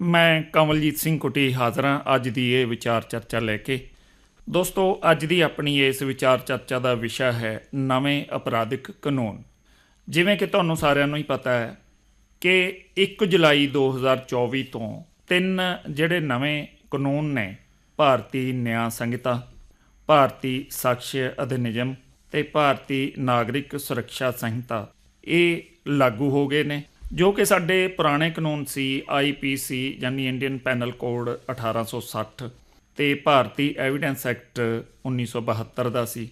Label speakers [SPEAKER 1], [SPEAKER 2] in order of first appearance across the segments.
[SPEAKER 1] ਮੈਂ ਕਮਲਜੀਤ ਸਿੰਘ ਕੁਟੀ ਹਾਜ਼ਰ ਹਾਂ ਅੱਜ ਦੀ ਇਹ ਵਿਚਾਰ ਚਰਚਾ ਲੈ ਕੇ। ਦੋਸਤੋ, ਅੱਜ ਦੀ ਆਪਣੀ ਇਸ ਵਿਚਾਰ ਚਰਚਾ ਦਾ ਵਿਸ਼ਾ ਹੈ ਨਵੇਂ ਅਪਰਾਧਿਕ ਕਾਨੂੰਨ। ਜਿਵੇਂ ਕਿ ਤੁਹਾਨੂੰ ਸਾਰਿਆਂ ਨੂੰ ਹੀ ਪਤਾ ਹੈ ਕਿ 1 ਜੁਲਾਈ 2024 ਤੋਂ ਤਿੰਨ ਜਿਹੜੇ ਨਵੇਂ ਕਾਨੂੰਨ ਨੇ, ਭਾਰਤੀ ਨਿਆਂ ਸੰਹਿਤਾ, ਭਾਰਤੀ ਸਾਕਸ਼ ਅਧਿਨਿਯਮ ਤੇ ਭਾਰਤੀ ਨਾਗਰਿਕ ਸੁਰੱਖਿਆ ਸੰਹਿਤਾ, ਇਹ ਲਾਗੂ ਹੋ ਗਏ ਨੇ। ਜੋ ਕਿ ਸਾਡੇ ਪੁਰਾਣੇ ਕਾਨੂੰਨ ਸੀ ਆਈਪੀਸੀ ਯਾਨੀ ਇੰਡੀਅਨ ਪੈਨਲ ਕੋਡ 1860 ਤੇ ਭਾਰਤੀ ਐਵੀਡੈਂਸ ਐਕਟ 1972 ਦਾ ਸੀ।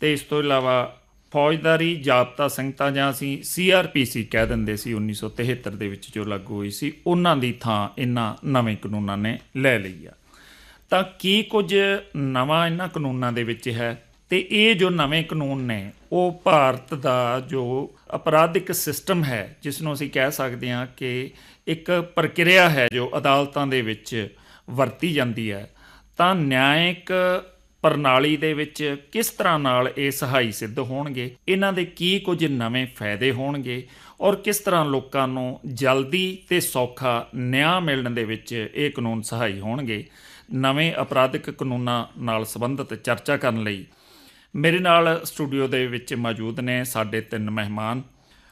[SPEAKER 1] ਤੇ ਇਸ ਤੋਂ ਇਲਾਵਾ ਫੌਜਦਾਰੀ, ਜਾਬਤਾ ਸੰਹਿਤਾ ਜਾਂ ਅਸੀਂ ਸੀਆਰਪੀਸੀ ਕਹਿ ਦਿੰਦੇ ਸੀ 1973 ਦੇ ਵਿੱਚ ਜੋ ਲਾਗੂ ਹੋਈ ਸੀ, ਉਹਨਾਂ ਦੀ ਥਾਂ ਇਹਨਾਂ ਨਵੇਂ ਕਾਨੂੰਨਾਂ ਨੇ ਲੈ ਲਈ ਆ। ਤਾਂ ਕੀ ਕੁਝ ਨਵਾਂ ਇਹਨਾਂ ਕਾਨੂੰਨਾਂ ਦੇ ਵਿੱਚ ਹੈ? ਤੇ ਇਹ ਜੋ ਨਵੇਂ ਕਾਨੂੰਨ ਨੇ, ਉਹ ਭਾਰਤ ਦਾ ਜੋ ਅਪਰਾਧਿਕ ਸਿਸਟਮ ਹੈ ਜਿਸ ਨੂੰ ਅਸੀਂ ਕਹਿ ਸਕਦੇ ਹਾਂ ਕਿ ਇੱਕ ਪ੍ਰਕਿਰਿਆ ਹੈ ਜੋ ਅਦਾਲਤਾਂ ਦੇ ਵਿੱਚ ਵਰਤੀ ਜਾਂਦੀ ਹੈ, ਤਾਂ ਨਿਆਇਕ ਪ੍ਰਣਾਲੀ ਦੇ ਵਿੱਚ ਕਿਸ ਤਰ੍ਹਾਂ ਨਾਲ ਇਹ ਸਹਾਈ ਸਿੱਧ ਹੋਣਗੇ? ਇਹਨਾਂ ਦੇ ਕੀ ਕੁਝ ਨਵੇਂ ਫਾਇਦੇ ਹੋਣਗੇ? ਔਰ ਕਿਸ ਤਰ੍ਹਾਂ ਲੋਕਾਂ ਨੂੰ ਜਲਦੀ ਤੇ ਸੌਖਾ ਨਿਆਂ ਮਿਲਣ ਦੇ ਵਿੱਚ ਇਹ ਕਾਨੂੰਨ ਸਹਾਈ ਹੋਣਗੇ? ਨਵੇਂ ਅਪਰਾਧਿਕ ਕਾਨੂੰਨਾਂ ਨਾਲ ਸੰਬੰਧਿਤ ਚਰਚਾ ਕਰਨ ਲਈ ਮੇਰੇ ਨਾਲ ਸਟੂਡੀਓ ਦੇ ਵਿੱਚ ਮੌਜੂਦ ਨੇ ਸਾਡੇ ਤਿੰਨ ਮਹਿਮਾਨ।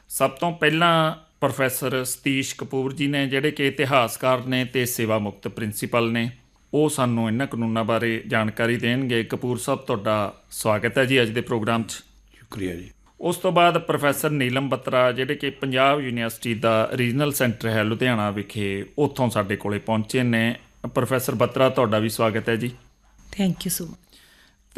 [SPEAKER 1] ਸਭ ਤੋਂ ਪਹਿਲਾਂ ਪ੍ਰੋਫੈਸਰ ਸਤੀਸ਼ ਕਪੂਰ ਜੀ ਨੇ ਜਿਹੜੇ ਕਿ ਇਤਿਹਾਸਕਾਰ ਨੇ ਤੇ ਸੇਵਾ ਮੁਕਤ ਪ੍ਰਿੰਸੀਪਲ ਨੇ ਉਹ ਸਾਨੂੰ ਇਹਨਾਂ ਕਾਨੂੰਨਾਂ ਬਾਰੇ ਜਾਣਕਾਰੀ ਦੇਣਗੇ। ਕਪੂਰ ਸਾਹਿਬ ਤੁਹਾਡਾ ਸਵਾਗਤ ਹੈ ਜੀ ਅੱਜ ਦੇ ਪ੍ਰੋਗਰਾਮ 'ਚ।
[SPEAKER 2] ਸ਼ੁਕਰੀਆ ਜੀ।
[SPEAKER 1] ਉਸ ਤੋਂ ਬਾਅਦ ਪ੍ਰੋਫੈਸਰ ਨੀਲਮ ਬੱਤਰਾ ਜਿਹੜੇ ਕਿ ਪੰਜਾਬ ਯੂਨੀਵਰਸਿਟੀ ਦਾ ਰੀਜਨਲ ਸੈਂਟਰ ਹੈ ਲੁਧਿਆਣਾ ਵਿਖੇ ਉੱਥੋਂ ਸਾਡੇ ਕੋਲੇ ਪਹੁੰਚੇ ਨੇ। ਪ੍ਰੋਫੈਸਰ ਬੱਤਰਾ ਤੁਹਾਡਾ ਵੀ ਸਵਾਗਤ ਹੈ ਜੀ।
[SPEAKER 3] ਥੈਂਕ ਯੂ ਸੋ ਮਚ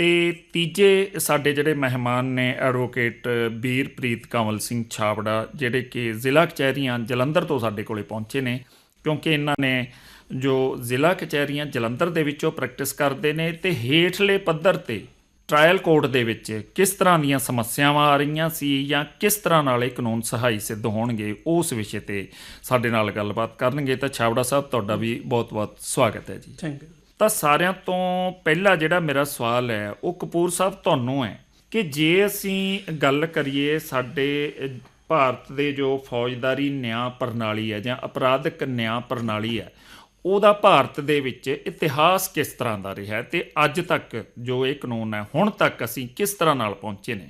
[SPEAKER 1] ਤੇ ਤੀਜੇ ਸਾਡੇ ਜਿਹੜੇ ਮਹਿਮਾਨ ਨੇ ਐਡਵੋਕੇਟ ਬੀਰਪ੍ਰੀਤ ਕੰਵਲ ਸਿੰਘ ਛਾਬੜਾ, ਜਿਹੜੇ ਕਿ ਜ਼ਿਲ੍ਹਾ ਕਚਹਿਰੀਆਂ ਜਲੰਧਰ ਤੋਂ ਸਾਡੇ ਕੋਲੇ ਪਹੁੰਚੇ ਨੇ, ਕਿਉਂਕਿ ਇਹਨਾਂ ਨੇ ਜੋ ਜ਼ਿਲ੍ਹਾ ਕਚਹਿਰੀਆਂ ਜਲੰਧਰ ਦੇ ਵਿੱਚੋਂ ਪ੍ਰੈਕਟਿਸ ਕਰਦੇ ਨੇ ਤੇ ਹੇਠਲੇ ਪੱਧਰ ਤੇ ਟ੍ਰਾਇਲ ਕੋਰਟ ਦੇ ਵਿੱਚ ਕਿਸ ਤਰ੍ਹਾਂ ਦੀਆਂ ਸਮੱਸਿਆਵਾਂ ਆ ਰਹੀਆਂ ਸੀ ਜਾਂ ਕਿਸ ਤਰ੍ਹਾਂ ਨਾਲ ਇਹ ਕਾਨੂੰਨ ਸਹਾਈ ਸਿੱਧ ਹੋਣਗੇ, ਉਸ ਵਿਸ਼ੇ ਤੇ ਸਾਡੇ ਨਾਲ ਗੱਲਬਾਤ ਕਰਨਗੇ। ਤਾਂ ਛਾਬੜਾ ਸਾਹਿਬ, ਤੁਹਾਡਾ ਵੀ ਬਹੁਤ-ਬਹੁਤ ਸਵਾਗਤ ਹੈ ਜੀ।
[SPEAKER 3] Thank you.
[SPEAKER 1] ਤਾਂ ਸਾਰਿਆਂ ਤੋਂ ਪਹਿਲਾ ਜਿਹੜਾ ਮੇਰਾ ਸਵਾਲ ਹੈ, ਉਹ ਕਪੂਰ ਸਾਹਿਬ ਤੁਹਾਨੂੰ ਹੈ ਕਿ ਜੇ ਅਸੀਂ ਗੱਲ ਕਰੀਏ ਸਾਡੇ ਭਾਰਤ ਦੇ ਜੋ ਫੌਜਦਾਰੀ ਨਿਆਂ ਪ੍ਰਣਾਲੀ ਹੈ ਜਾਂ ਅਪਰਾਧਿਕ ਨਿਆਂ ਪ੍ਰਣਾਲੀ ਹੈ, ਉਹਦਾ ਭਾਰਤ ਦੇ ਵਿੱਚ ਇਤਿਹਾਸ ਕਿਸ ਤਰ੍ਹਾਂ ਦਾ ਰਿਹਾ ਹੈ ਤੇ ਅੱਜ ਤੱਕ ਜੋ ਇਹ ਕਾਨੂੰਨ ਹੈ, ਹੁਣ ਤੱਕ ਅਸੀਂ ਕਿਸ ਤਰ੍ਹਾਂ ਨਾਲ ਪਹੁੰਚੇ ਨੇ?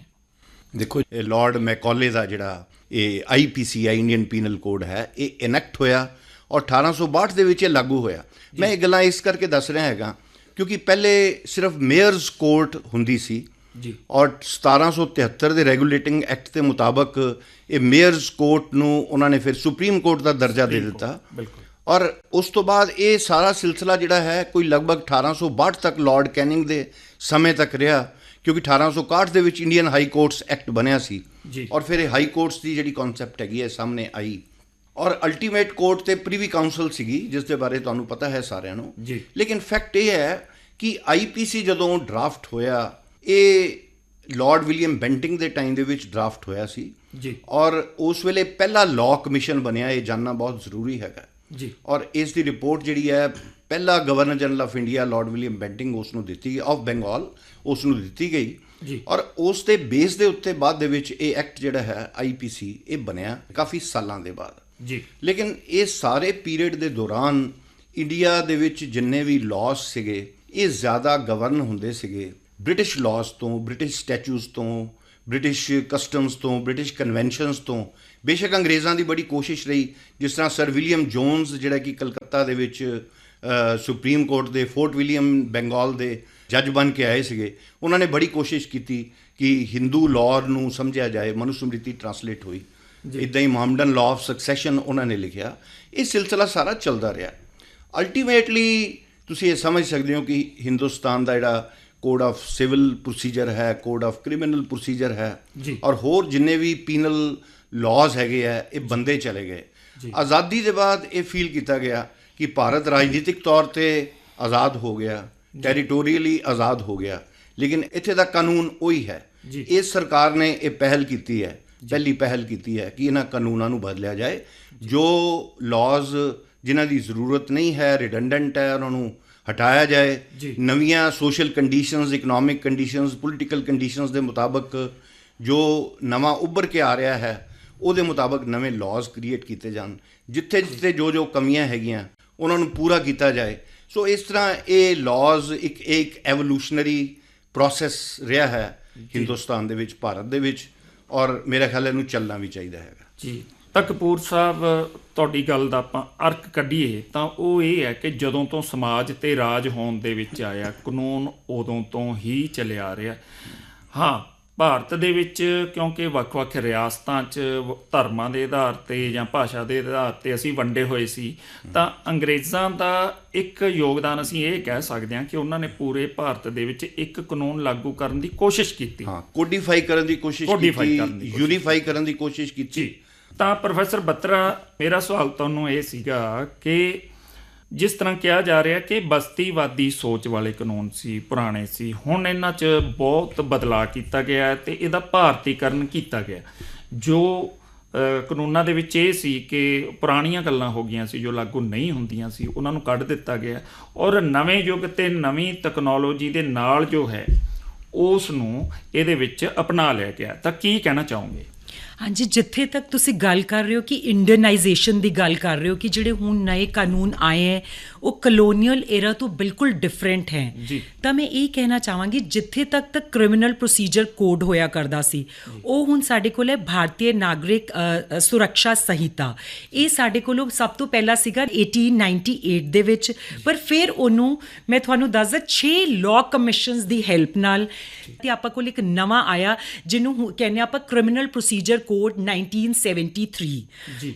[SPEAKER 2] ਦੇਖੋ, ਇਹ ਲਾਰਡ ਮੈਕੌਲੇ ਦਾ ਜਿਹੜਾ, ਇਹ ਆਈਪੀਸੀ ਹੈ ਇੰਡੀਅਨ ਪੀਨਲ ਕੋਡ ਹੈ, ਇਹ ਇਨੈਕਟ ਹੋਇਆ ਔਰ 1862 ਦੇ ਵਿੱਚ ਇਹ ਲਾਗੂ ਹੋਇਆ। ਮੈਂ ਇਹ ਗੱਲਾਂ ਇਸ ਕਰਕੇ ਦੱਸ ਰਿਹਾ ਹੈਗਾ ਕਿਉਂਕਿ ਪਹਿਲੇ ਸਿਰਫ ਮੇਅਰਸ ਕੋਰਟ ਹੁੰਦੀ ਸੀ
[SPEAKER 1] ਜੀ।
[SPEAKER 2] ਔਰ 1773 ਦੇ ਰੈਗੂਲੇਟਿੰਗ ਐਕਟ ਦੇ ਮੁਤਾਬਕ ਇਹ ਮੇਅਰਸ ਕੋਰਟ ਨੂੰ ਉਹਨਾਂ ਨੇ ਫਿਰ ਸੁਪਰੀਮ ਕੋਰਟ ਦਾ ਦਰਜਾ ਦੇ ਦਿੱਤਾ।
[SPEAKER 1] ਬਿਲਕੁਲ।
[SPEAKER 2] ਔਰ ਉਸ ਤੋਂ ਬਾਅਦ ਇਹ ਸਾਰਾ ਸਿਲਸਿਲਾ ਜਿਹੜਾ ਹੈ ਕੋਈ ਲਗਭਗ 1862 ਤੱਕ ਲਾਰਡ ਕੈਨਿੰਗ ਦੇ ਸਮੇਂ ਤੱਕ ਰਿਹਾ ਕਿਉਂਕਿ 1861 ਦੇ ਵਿੱਚ ਇੰਡੀਅਨ ਹਾਈ ਕੋਰਟਸ ਐਕਟ ਬਣਿਆ ਸੀ। ਔਰ ਫਿਰ ਇਹ ਹਾਈ ਕੋਰਟਸ ਦੀ ਜਿਹੜੀ ਕਨਸੈਪਟ ਹੈਗੀ ਹੈ ਸਾਹਮਣੇ ਆਈ। ਔਰ ਅਲਟੀਮੇਟ ਕੋਰਟ ਤੇ ਪ੍ਰੀਵੀ ਕਾਉਂਸਲ ਸੀਗੀ ਜਿਸ ਦੇ ਬਾਰੇ ਤੁਹਾਨੂੰ ਪਤਾ ਹੈ ਸਾਰਿਆਂ ਨੂੰ।
[SPEAKER 1] ਜੀ।
[SPEAKER 2] ਲੇਕਿਨ ਫੈਕਟ ਇਹ ਹੈ ਕਿ ਆਈਪੀਸੀ ਜਦੋਂ ਡਰਾਫਟ ਹੋਇਆ ਇਹ ਲਾਰਡ ਵਿਲੀਅਮ ਬੈਂਟਿੰਗ ਦੇ ਟਾਈਮ ਦੇ ਵਿੱਚ ਡਰਾਫਟ ਹੋਇਆ ਸੀ।
[SPEAKER 1] ਜੀ।
[SPEAKER 2] ਔਰ ਉਸ ਵੇਲੇ ਪਹਿਲਾ ਲਾਅ ਕਮਿਸ਼ਨ ਬਣਿਆ ਇਹ ਜਾਨਣਾ ਬਹੁਤ ਜ਼ਰੂਰੀ ਹੈਗਾ।
[SPEAKER 1] ਜੀ।
[SPEAKER 2] ਔਰ ਇਸ ਦੀ ਰਿਪੋਰਟ ਜਿਹੜੀ ਹੈ ਪਹਿਲਾ governor general of India lord William Bentinck ਉਸ ਨੂੰ ਦਿੱਤੀ ਆਫ ਬੰਗਾਲ ਉਸ ਨੂੰ ਦਿੱਤੀ ਗਈ।
[SPEAKER 1] ਜੀ।
[SPEAKER 2] ਔਰ ਉਸ ਦੇ ਬੇਸ ਦੇ ਉੱਤੇ ਬਾਅਦ ਦੇ ਵਿੱਚ ਇਹ ਐਕਟ ਜਿਹੜਾ ਹੈ ਆਈਪੀਸੀ ਇਹ ਬਣਿਆ ਕਾਫੀ ਸਾਲਾਂ ਦੇ ਬਾਅਦ।
[SPEAKER 1] ਜੀ।
[SPEAKER 2] ਲੇਕਿਨ ਇਹ ਸਾਰੇ ਪੀਰੀਅਡ ਦੇ ਦੌਰਾਨ ਇੰਡੀਆ ਦੇ ਵਿੱਚ ਜਿੰਨੇ ਵੀ ਲਾਜ਼ ਸੀਗੇ, ਇਹ ਜ਼ਿਆਦਾ ਗਵਰਨ ਹੁੰਦੇ ਸੀਗੇ। ਬ੍ਰਿਟਿਸ਼ ਲਾਜ਼ ਤੋਂ ਬ੍ਰਿਟਿਸ਼ ਸਟੈਚੂਸ ਤੋਂ ਬ੍ਰਿਟਿਸ਼ ਕਸਟਮਸ ਤੋਂ ਬ੍ਰਿਟਿਸ਼ ਕਨਵੈਨਸ਼ਨਸ ਤੋਂ। ਬੇਸ਼ੱਕ ਅੰਗਰੇਜ਼ਾਂ ਦੀ ਬੜੀ ਕੋਸ਼ਿਸ਼ ਰਹੀ, ਜਿਸ ਤਰ੍ਹਾਂ ਸਰ ਵਿਲੀਅਮ ਜੋਨਸ ਜਿਹੜਾ ਕਿ ਕਲਕੱਤਾ ਦੇ ਵਿੱਚ ਸੁਪਰੀਮ ਕੋਰਟ ਦੇ ਫੋਰਟ ਵਿਲੀਅਮ ਬੰਗਾਲ ਦੇ ਜੱਜ ਬਣ ਕੇ ਆਏ ਸੀਗੇ। ਉਹਨਾਂ ਨੇ ਬੜੀ ਕੋਸ਼ਿਸ਼ ਕੀਤੀ ਕਿ ਹਿੰਦੂ ਲਾਅ ਨੂੰ ਸਮਝਿਆ ਜਾਏ, ਮਨੁਸਮ੍ਰਿਤੀ ਟਰਾਂਸਲੇਟ ਹੋਈ। ਇਦਾਂ ਹੀ ਮੁਹੰਮਡਨ ਲਾਅ ਆਫ ਸਕਸੈਸ਼ਨ ਉਹਨਾਂ ਨੇ ਲਿਖਿਆ। ਇਹ ਸਿਲਸਿਲਾ ਸਾਰਾ ਚੱਲਦਾ ਰਿਹਾ। ਅਲਟੀਮੇਟਲੀ ਤੁਸੀਂ ਇਹ ਸਮਝ ਸਕਦੇ ਹੋ ਕਿ ਹਿੰਦੁਸਤਾਨ ਦਾ ਜਿਹੜਾ ਕੋਡ ਆਫ ਸਿਵਲ ਪ੍ਰੋਸੀਜਰ ਹੈ ਕੋਡ ਆਫ ਕ੍ਰਿਮੀਨਲ ਪ੍ਰੋਸੀਜਰ ਹੈ। ਔਰ ਹੋਰ ਜਿੰਨੇ ਵੀ ਪੀਨਲ ਲਾਜ਼ ਹੈਗੇ ਆ ਇਹ ਬੰਦੇ ਚਲੇ ਗਏ। ਆਜ਼ਾਦੀ ਦੇ ਬਾਅਦ ਇਹ ਫੀਲ ਕੀਤਾ ਗਿਆ ਕਿ ਭਾਰਤ ਰਾਜਨੀਤਿਕ ਤੌਰ ਤੇ ਆਜ਼ਾਦ ਹੋ ਗਿਆ ਟੈਰੀਟੋਰੀਅਲੀ ਆਜ਼ਾਦ ਹੋ ਗਿਆ। ਲੇਕਿਨ ਇੱਥੇ ਦਾ ਕਾਨੂੰਨ ਉਹੀ ਹੈ। ਇਸ ਸਰਕਾਰ ਨੇ ਇਹ ਪਹਿਲ ਕੀਤੀ ਹੈ। ਪਹਿਲੀ ਪਹਿਲ ਕੀਤੀ ਹੈ ਕਿ ਇਹਨਾਂ ਕਾਨੂੰਨਾਂ ਨੂੰ ਬਦਲਿਆ ਜਾਏ। ਜੋ ਲਾਜ਼ ਜਿਨ੍ਹਾਂ ਦੀ ਜ਼ਰੂਰਤ ਨਹੀਂ ਹੈ ਰਿਡੰਡੈਂਟ ਹੈ ਉਹਨਾਂ ਨੂੰ ਹਟਾਇਆ ਜਾਏ। ਨਵੀਆਂ social conditions economic conditions political conditions ਦੇ ਮੁਤਾਬਕ ਜੋ ਨਵਾਂ ਉੱਭਰ ਕੇ ਆ ਰਿਹਾ ਹੈ ਉਹਦੇ ਮੁਤਾਬਕ ਨਵੇਂ ਲਾਜ਼ ਕ੍ਰੀਏਟ ਕੀਤੇ ਜਾਣ। ਜਿੱਥੇ ਜਿੱਥੇ ਜੋ ਜੋ ਕਮੀਆਂ ਹੈਗੀਆਂ ਉਹਨਾਂ ਨੂੰ ਪੂਰਾ ਕੀਤਾ ਜਾਏ। ਸੋ ਇਸ ਤਰ੍ਹਾਂ ਇਹ ਲਾਜ਼ ਇੱਕ ਇੱਕ ਐਵੋਲੂਸ਼ਨਰੀ ਪ੍ਰੋਸੈਸ ਰਿਹਾ ਹੈ ਹਿੰਦੁਸਤਾਨ ਦੇ ਵਿੱਚ ਭਾਰਤ ਦੇ ਵਿੱਚ। ਔਰ ਮੇਰਾ ਖਿਆਲ ਇਹਨੂੰ ਚੱਲਣਾ ਵੀ ਚਾਹੀਦਾ ਹੈਗਾ।
[SPEAKER 1] ਜੀ, ਤਾਂ ਕਪੂਰ ਸਾਹਿਬ, ਤੁਹਾਡੀ ਗੱਲ ਦਾ ਆਪਾਂ ਅਰਕ ਕੱਢੀਏ, ਤਾਂ ਉਹ ਇਹ ਹੈ ਕਿ ਜਦੋਂ ਤੋਂ ਸਮਾਜ ਤੇ ਰਾਜ ਹੋਣ ਦੇ ਵਿੱਚ ਆਇਆ, ਕਾਨੂੰਨ ਉਦੋਂ ਤੋਂ ਹੀ ਚੱਲਿਆ ਆ ਰਿਹਾ। ਹਾਂ ਭਾਰਤ ਦੇ ਵਿੱਚ ਕਿਉਂਕਿ ਵੱਖ-ਵੱਖ ਰਿਆਸਤਾਂ 'ਚ ਧਰਮਾਂ ਦੇ ਆਧਾਰ ਤੇ ਜਾਂ ਭਾਸ਼ਾ ਦੇ ਆਧਾਰ ਤੇ ਅਸੀਂ ਵੰਡੇ ਹੋਏ ਸੀ ਤਾਂ ਅੰਗਰੇਜ਼ਾਂ ਦਾ ਇੱਕ ਯੋਗਦਾਨ ਅਸੀਂ ਇਹ ਕਹਿ ਸਕਦੇ ਹਾਂ ਕਿ ਉਹਨਾਂ ਨੇ ਪੂਰੇ ਭਾਰਤ ਦੇ ਵਿੱਚ ਇੱਕ ਕਾਨੂੰਨ ਲਾਗੂ ਕਰਨ ਦੀ ਕੋਸ਼ਿਸ਼ ਕੀਤੀ
[SPEAKER 2] ਹਾਂ ਕੋਡੀਫਾਈ ਕਰਨ ਦੀ ਕੋਸ਼ਿਸ਼ ਕੀਤੀ। ਯੂਨੀਫਾਈ ਕਰਨ ਦੀ ਕੋਸ਼ਿਸ਼ ਕੀਤੀ
[SPEAKER 1] ਤਾਂ ਪ੍ਰੋਫੈਸਰ ਬੱਤਰਾ ਮੇਰਾ ਸਵਾਲ ਤੁਹਾਨੂੰ ਇਹ ਸੀਗਾ ਕਿ ਜਿਸ ਤਰ੍ਹਾਂ ਕਿਹਾ ਜਾ ਰਿਹਾ ਕਿ ਬਸਤੀਵਾਦੀ ਸੋਚ ਵਾਲੇ ਕਾਨੂੰਨ ਸੀ, ਪੁਰਾਣੇ ਸੀ, ਹੁਣ ਇਹਨਾਂ 'ਚ ਬਹੁਤ ਬਦਲਾਅ ਕੀਤਾ ਗਿਆ ਹੈ ਤੇ ਇਹਦਾ ਭਾਰਤੀਕਰਨ ਕੀਤਾ ਗਿਆ ਜੋ ਕਾਨੂੰਨਾਂ ਦੇ ਵਿੱਚ ਇਹ ਸੀ ਕਿ ਪੁਰਾਣੀਆਂ ਗੱਲਾਂ ਹੋ ਗਈਆਂ ਸੀ, ਜੋ ਲਾਗੂ ਨਹੀਂ ਹੁੰਦੀਆਂ ਸੀ, ਉਹਨਾਂ ਨੂੰ ਕੱਢ ਦਿੱਤਾ ਗਿਆ ਔਰ ਨਵੇਂ ਯੁੱਗ ਤੇ ਨਵੀਂ ਟੈਕਨੋਲੋਜੀ ਦੇ ਨਾਲ ਜੋ ਹੈ, ਉਸ ਨੂੰ ਇਹਦੇ ਵਿੱਚ ਅਪਣਾ ਲਿਆ ਗਿਆ ਤਾਂ ਕੀ ਕਹਿਣਾ ਚਾਹੋਗੇ?
[SPEAKER 3] ਹਾਂਜੀ, ਜਿੱਥੇ ਤੱਕ ਤੁਸੀਂ ਗੱਲ ਕਰ ਰਹੇ ਹੋ ਕਿ ਇੰਡੀਅਨਾਈਜੇਸ਼ਨ ਦੀ ਗੱਲ ਕਰ ਰਹੇ ਹੋ ਕਿ ਜਿਹੜੇ ਹੁਣ ਨਵੇਂ ਕਾਨੂੰਨ ਆਏ ਹੈ ਉਹ ਕਲੋਨੀਅਲ 에ਰਾ ਤੋਂ ਬਿਲਕੁਲ ਡਿਫਰੈਂਟ ਹੈ। ਤਾਂ ਮੈਂ ਇਹ ਕਹਿਣਾ ਚਾਹਾਂਗੀ ਜਿੱਥੇ ਤੱਕ ਤੱਕ ਕ੍ਰਿਮੀਨਲ ਪ੍ਰੋਸੀਜਰ ਕੋਡ ਹੋਇਆ ਕਰਦਾ ਸੀ ਉਹ ਹੁਣ ਸਾਡੇ ਕੋਲ ਹੈ ਭਾਰਤੀ ਨਾਗਰਿਕ ਸੁਰੱਖਿਆ ਸੰਹਿਤਾ। ਇਹ ਸਾਡੇ ਕੋਲੋਂ ਸਭ ਤੋਂ ਪਹਿਲਾਂ ਸੀਗਾ 1898 ਦੇ ਵਿੱਚ ਪਰ ਫਿਰ ਉਹਨੂੰ ਮੈਂ ਤੁਹਾਨੂੰ ਦੱਸਦਾ 6 ਲਾਅ ਕਮਿਸ਼ਨਸ ਦੀ ਹੈਲਪ ਨਾਲ ਤੇ ਆਪਾਂ ਕੋਲ ਇੱਕ ਨਵਾਂ ਆਇਆ ਜਿਹਨੂੰ ਕਹਿੰਦੇ ਆਪਾਂ ਕ੍ਰਿਮੀਨਲ ਪ੍ਰੋਸੀਜਰ ਕੋਡ 1973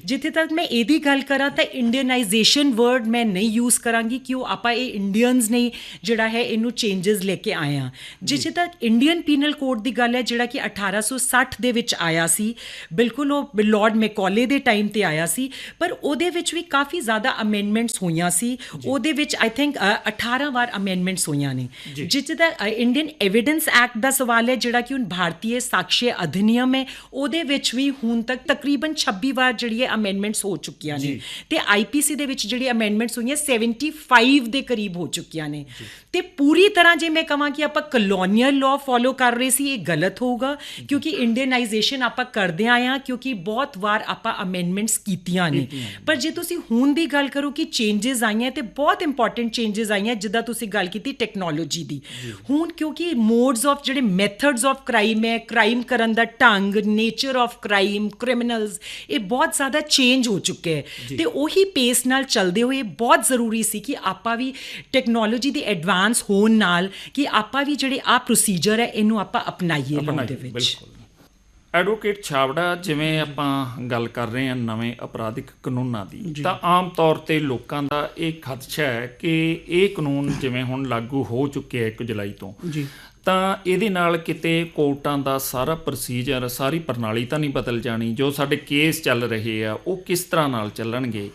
[SPEAKER 3] ਜਿੱਥੇ ਤੱਕ ਮੈਂ ਇਹਦੀ ਗੱਲ ਕਰਾਂ ਤਾਂ ਇੰਡੀਅਨਾਈਜੇਸ਼ਨ ਵਰਡ ਮੈਂ ਨਹੀਂ ਯੂਜ਼ ਕਰਾਂਗੀ ਕਿਉਂ ਆਪਾਂ ਇਹ ਇੰਡੀਅਨਸ ਨੇ ਜਿਹੜਾ ਹੈ ਇਹਨੂੰ ਚੇਂजेस ਲੈ ਕੇ ਆਏ ਆ। ਜਿੱਥੇ ਤੱਕ ਇੰਡੀਅਨ ਪੀਨਲ ਕੋਡ ਦੀ ਗੱਲ ਹੈ ਜਿਹੜਾ ਕਿ 1860 ਦੇ ਵਿੱਚ ਆਇਆ ਸੀ ਬਿਲਕੁਲ ਉਹ ਲਾਰਡ ਮੈਕੌਲੇ ਦੇ ਟਾਈਮ ਤੇ ਆਇਆ ਸੀ ਪਰ ਉਹਦੇ ਵਿੱਚ ਵੀ ਕਾਫੀ ਜ਼ਿਆਦਾ ਅਮੈਂਡਮੈਂਟਸ ਹੋਈਆਂ ਸੀ। ਉਹਦੇ ਵਿੱਚ ਆਈ ਥਿੰਕ 18 ਵਾਰ ਅਮੈਂਡਮੈਂਟਸ ਹੋਈਆਂ ਨੇ। ਜਿੱਥੇ ਤੱਕ ਇੰਡੀਅਨ ਐਵੀਡੈਂਸ ਐਕਟ ਦਾ ਸਵਾਲ ਹੈ ਜਿਹੜਾ ਕਿ ਹੁਣ ਭਾਰਤੀ ਸਾਕਸ਼ੀ ਅਧਿਨਿਯਮ ਹੈ ਉਹਦੇ ਵਿੱਚ ਵੀ ਹੁਣ ਤੱਕ ਤਕਰੀਬਨ 26 ਵਾਰ ਜਿਹੜੀ ਹੈ ਅਮੈਂਡਮੈਂਟਸ ਹੋ ਚੁੱਕੀਆਂ ਨੇ। ਤੇ ਆਈਪੀਸੀ ਦੇ ਵਿੱਚ ਜਿਹੜੀ ਅਮੈਂਡਮੈਂਟਸ ਹੋਈਆਂ 75 ਦੇ ਕਰੀਬ ਹੋ ਚੁੱਕੀਆਂ ਨੇ। ਤੇ ਪੂਰੀ ਤਰ੍ਹਾਂ ਜੇ ਮੈਂ ਕਹਾਂ ਕਿ ਆਪਾਂ ਕਲੋਨੀਅਲ ਲਾਅ ਫੋਲੋ ਕਰ ਰਹੇ ਸੀ ਇਹ ਗਲਤ ਹੋਊਗਾ ਕਿਉਂਕਿ ਇੰਡੀਅਨਾਈਜੇਸ਼ਨ ਆਪਾਂ ਕਰਦੇ ਆਏ ਆ ਕਿਉਂਕਿ ਬਹੁਤ ਵਾਰ ਆਪਾਂ ਅਮੈਂਡਮੈਂਟਸ ਕੀਤੀਆਂ ਨੇ। ਪਰ ਜੇ ਤੁਸੀਂ ਹੁਣ ਦੀ ਗੱਲ ਕਰੋ ਕਿ ਚੇਂजेस ਆਈਆਂ ਤੇ ਬਹੁਤ ਇੰਪੋਰਟੈਂਟ ਚੇਂजेस ਆਈਆਂ ਜਿੱਦਾਂ ਤੁਸੀਂ ਗੱਲ ਕੀਤੀ ਟੈਕਨੋਲੋਜੀ ਦੀ। ਹੁਣ ਕਿਉਂਕਿ ਮੋਡਸ ਆਫ ਜਿਹੜੇ ਮੈਥਡਸ ਆਫ ਕ੍ਰਾਈਮ ਹੈ ਕ੍ਰਾਈਮ ਕਰਨ ਦਾ ਢੰਗ ਨੇਚਰ ਆਫ ਕ੍ਰਾਈਮ ਕ੍ਰਿਮੀਨਲਸ ਇਹ ਬਹੁਤ ਜ਼ਿਆਦਾ ਚੇਂਜ ਹੋ ਚੁੱਕੇ ਹੈ। ਤੇ ਉਹੀ ਪੇਸ ਨਾਲ ਚੱਲਦੇ ਹੋਏ ਬਹੁਤ ਜ਼ਰੂਰੀ ਸੀ ਕਿ ਆਪਾਂ ਵੀ ਟੈਕਨੋਲੋਜੀ ਦੇ ਐਡਵਾਂਸ ਹੋਣ ਨਾਲ ਕਿ ਆਪਾਂ ਵੀ ਜਿਹੜੇ ਆ ਪ੍ਰੋਸੀਜਰ ਹੈ ਇਹਨੂੰ ਆਪਾਂ ਅਪਣਾਈਏ
[SPEAKER 1] ਅਪਣਾਈਏ,
[SPEAKER 3] ਦੇ ਵਿੱਚ
[SPEAKER 1] ਐਡਵੋਕੇਟ ਛਾਬੜਾ ਜਿਵੇਂ ਆਪਾਂ ਗੱਲ ਕਰ ਰਹੇ ਹਾਂ ਨਵੇਂ ਅਪਰਾਧਿਕ ਕਾਨੂੰਨਾਂ ਦੀ ਤਾਂ ਆਮ ਤੌਰ ਤੇ ਲੋਕਾਂ ਦਾ ਇਹ ਖਦਸ਼ਾ ਹੈ ਕਿ ਇਹ ਕਾਨੂੰਨ ਜਿਵੇਂ ਹੁਣ ਲਾਗੂ ਹੋ ਚੁੱਕੇ ਹੈ 1 ਜੁਲਾਈ ਤੋਂ
[SPEAKER 4] ਜੀ।
[SPEAKER 1] ਤਾਂ ਇਹਦੇ ਨਾਲ ਕਿਤੇ ਕੋਰਟਾਂ ਦਾ ਸਾਰਾ ਪ੍ਰੋਸੀਜਰ ਸਾਰੀ ਪ੍ਰਣਾਲੀ ਤਾਂ ਨਹੀਂ ਬਦਲ ਜਾਣੀ ਜੋ ਸਾਡੇ ਕੇਸ ਚੱਲ ਰਹੇ ਆ ਉਹ ਕਿਸ ਤਰ੍ਹਾਂ ਨਾਲ ਚੱਲਣਗੇ?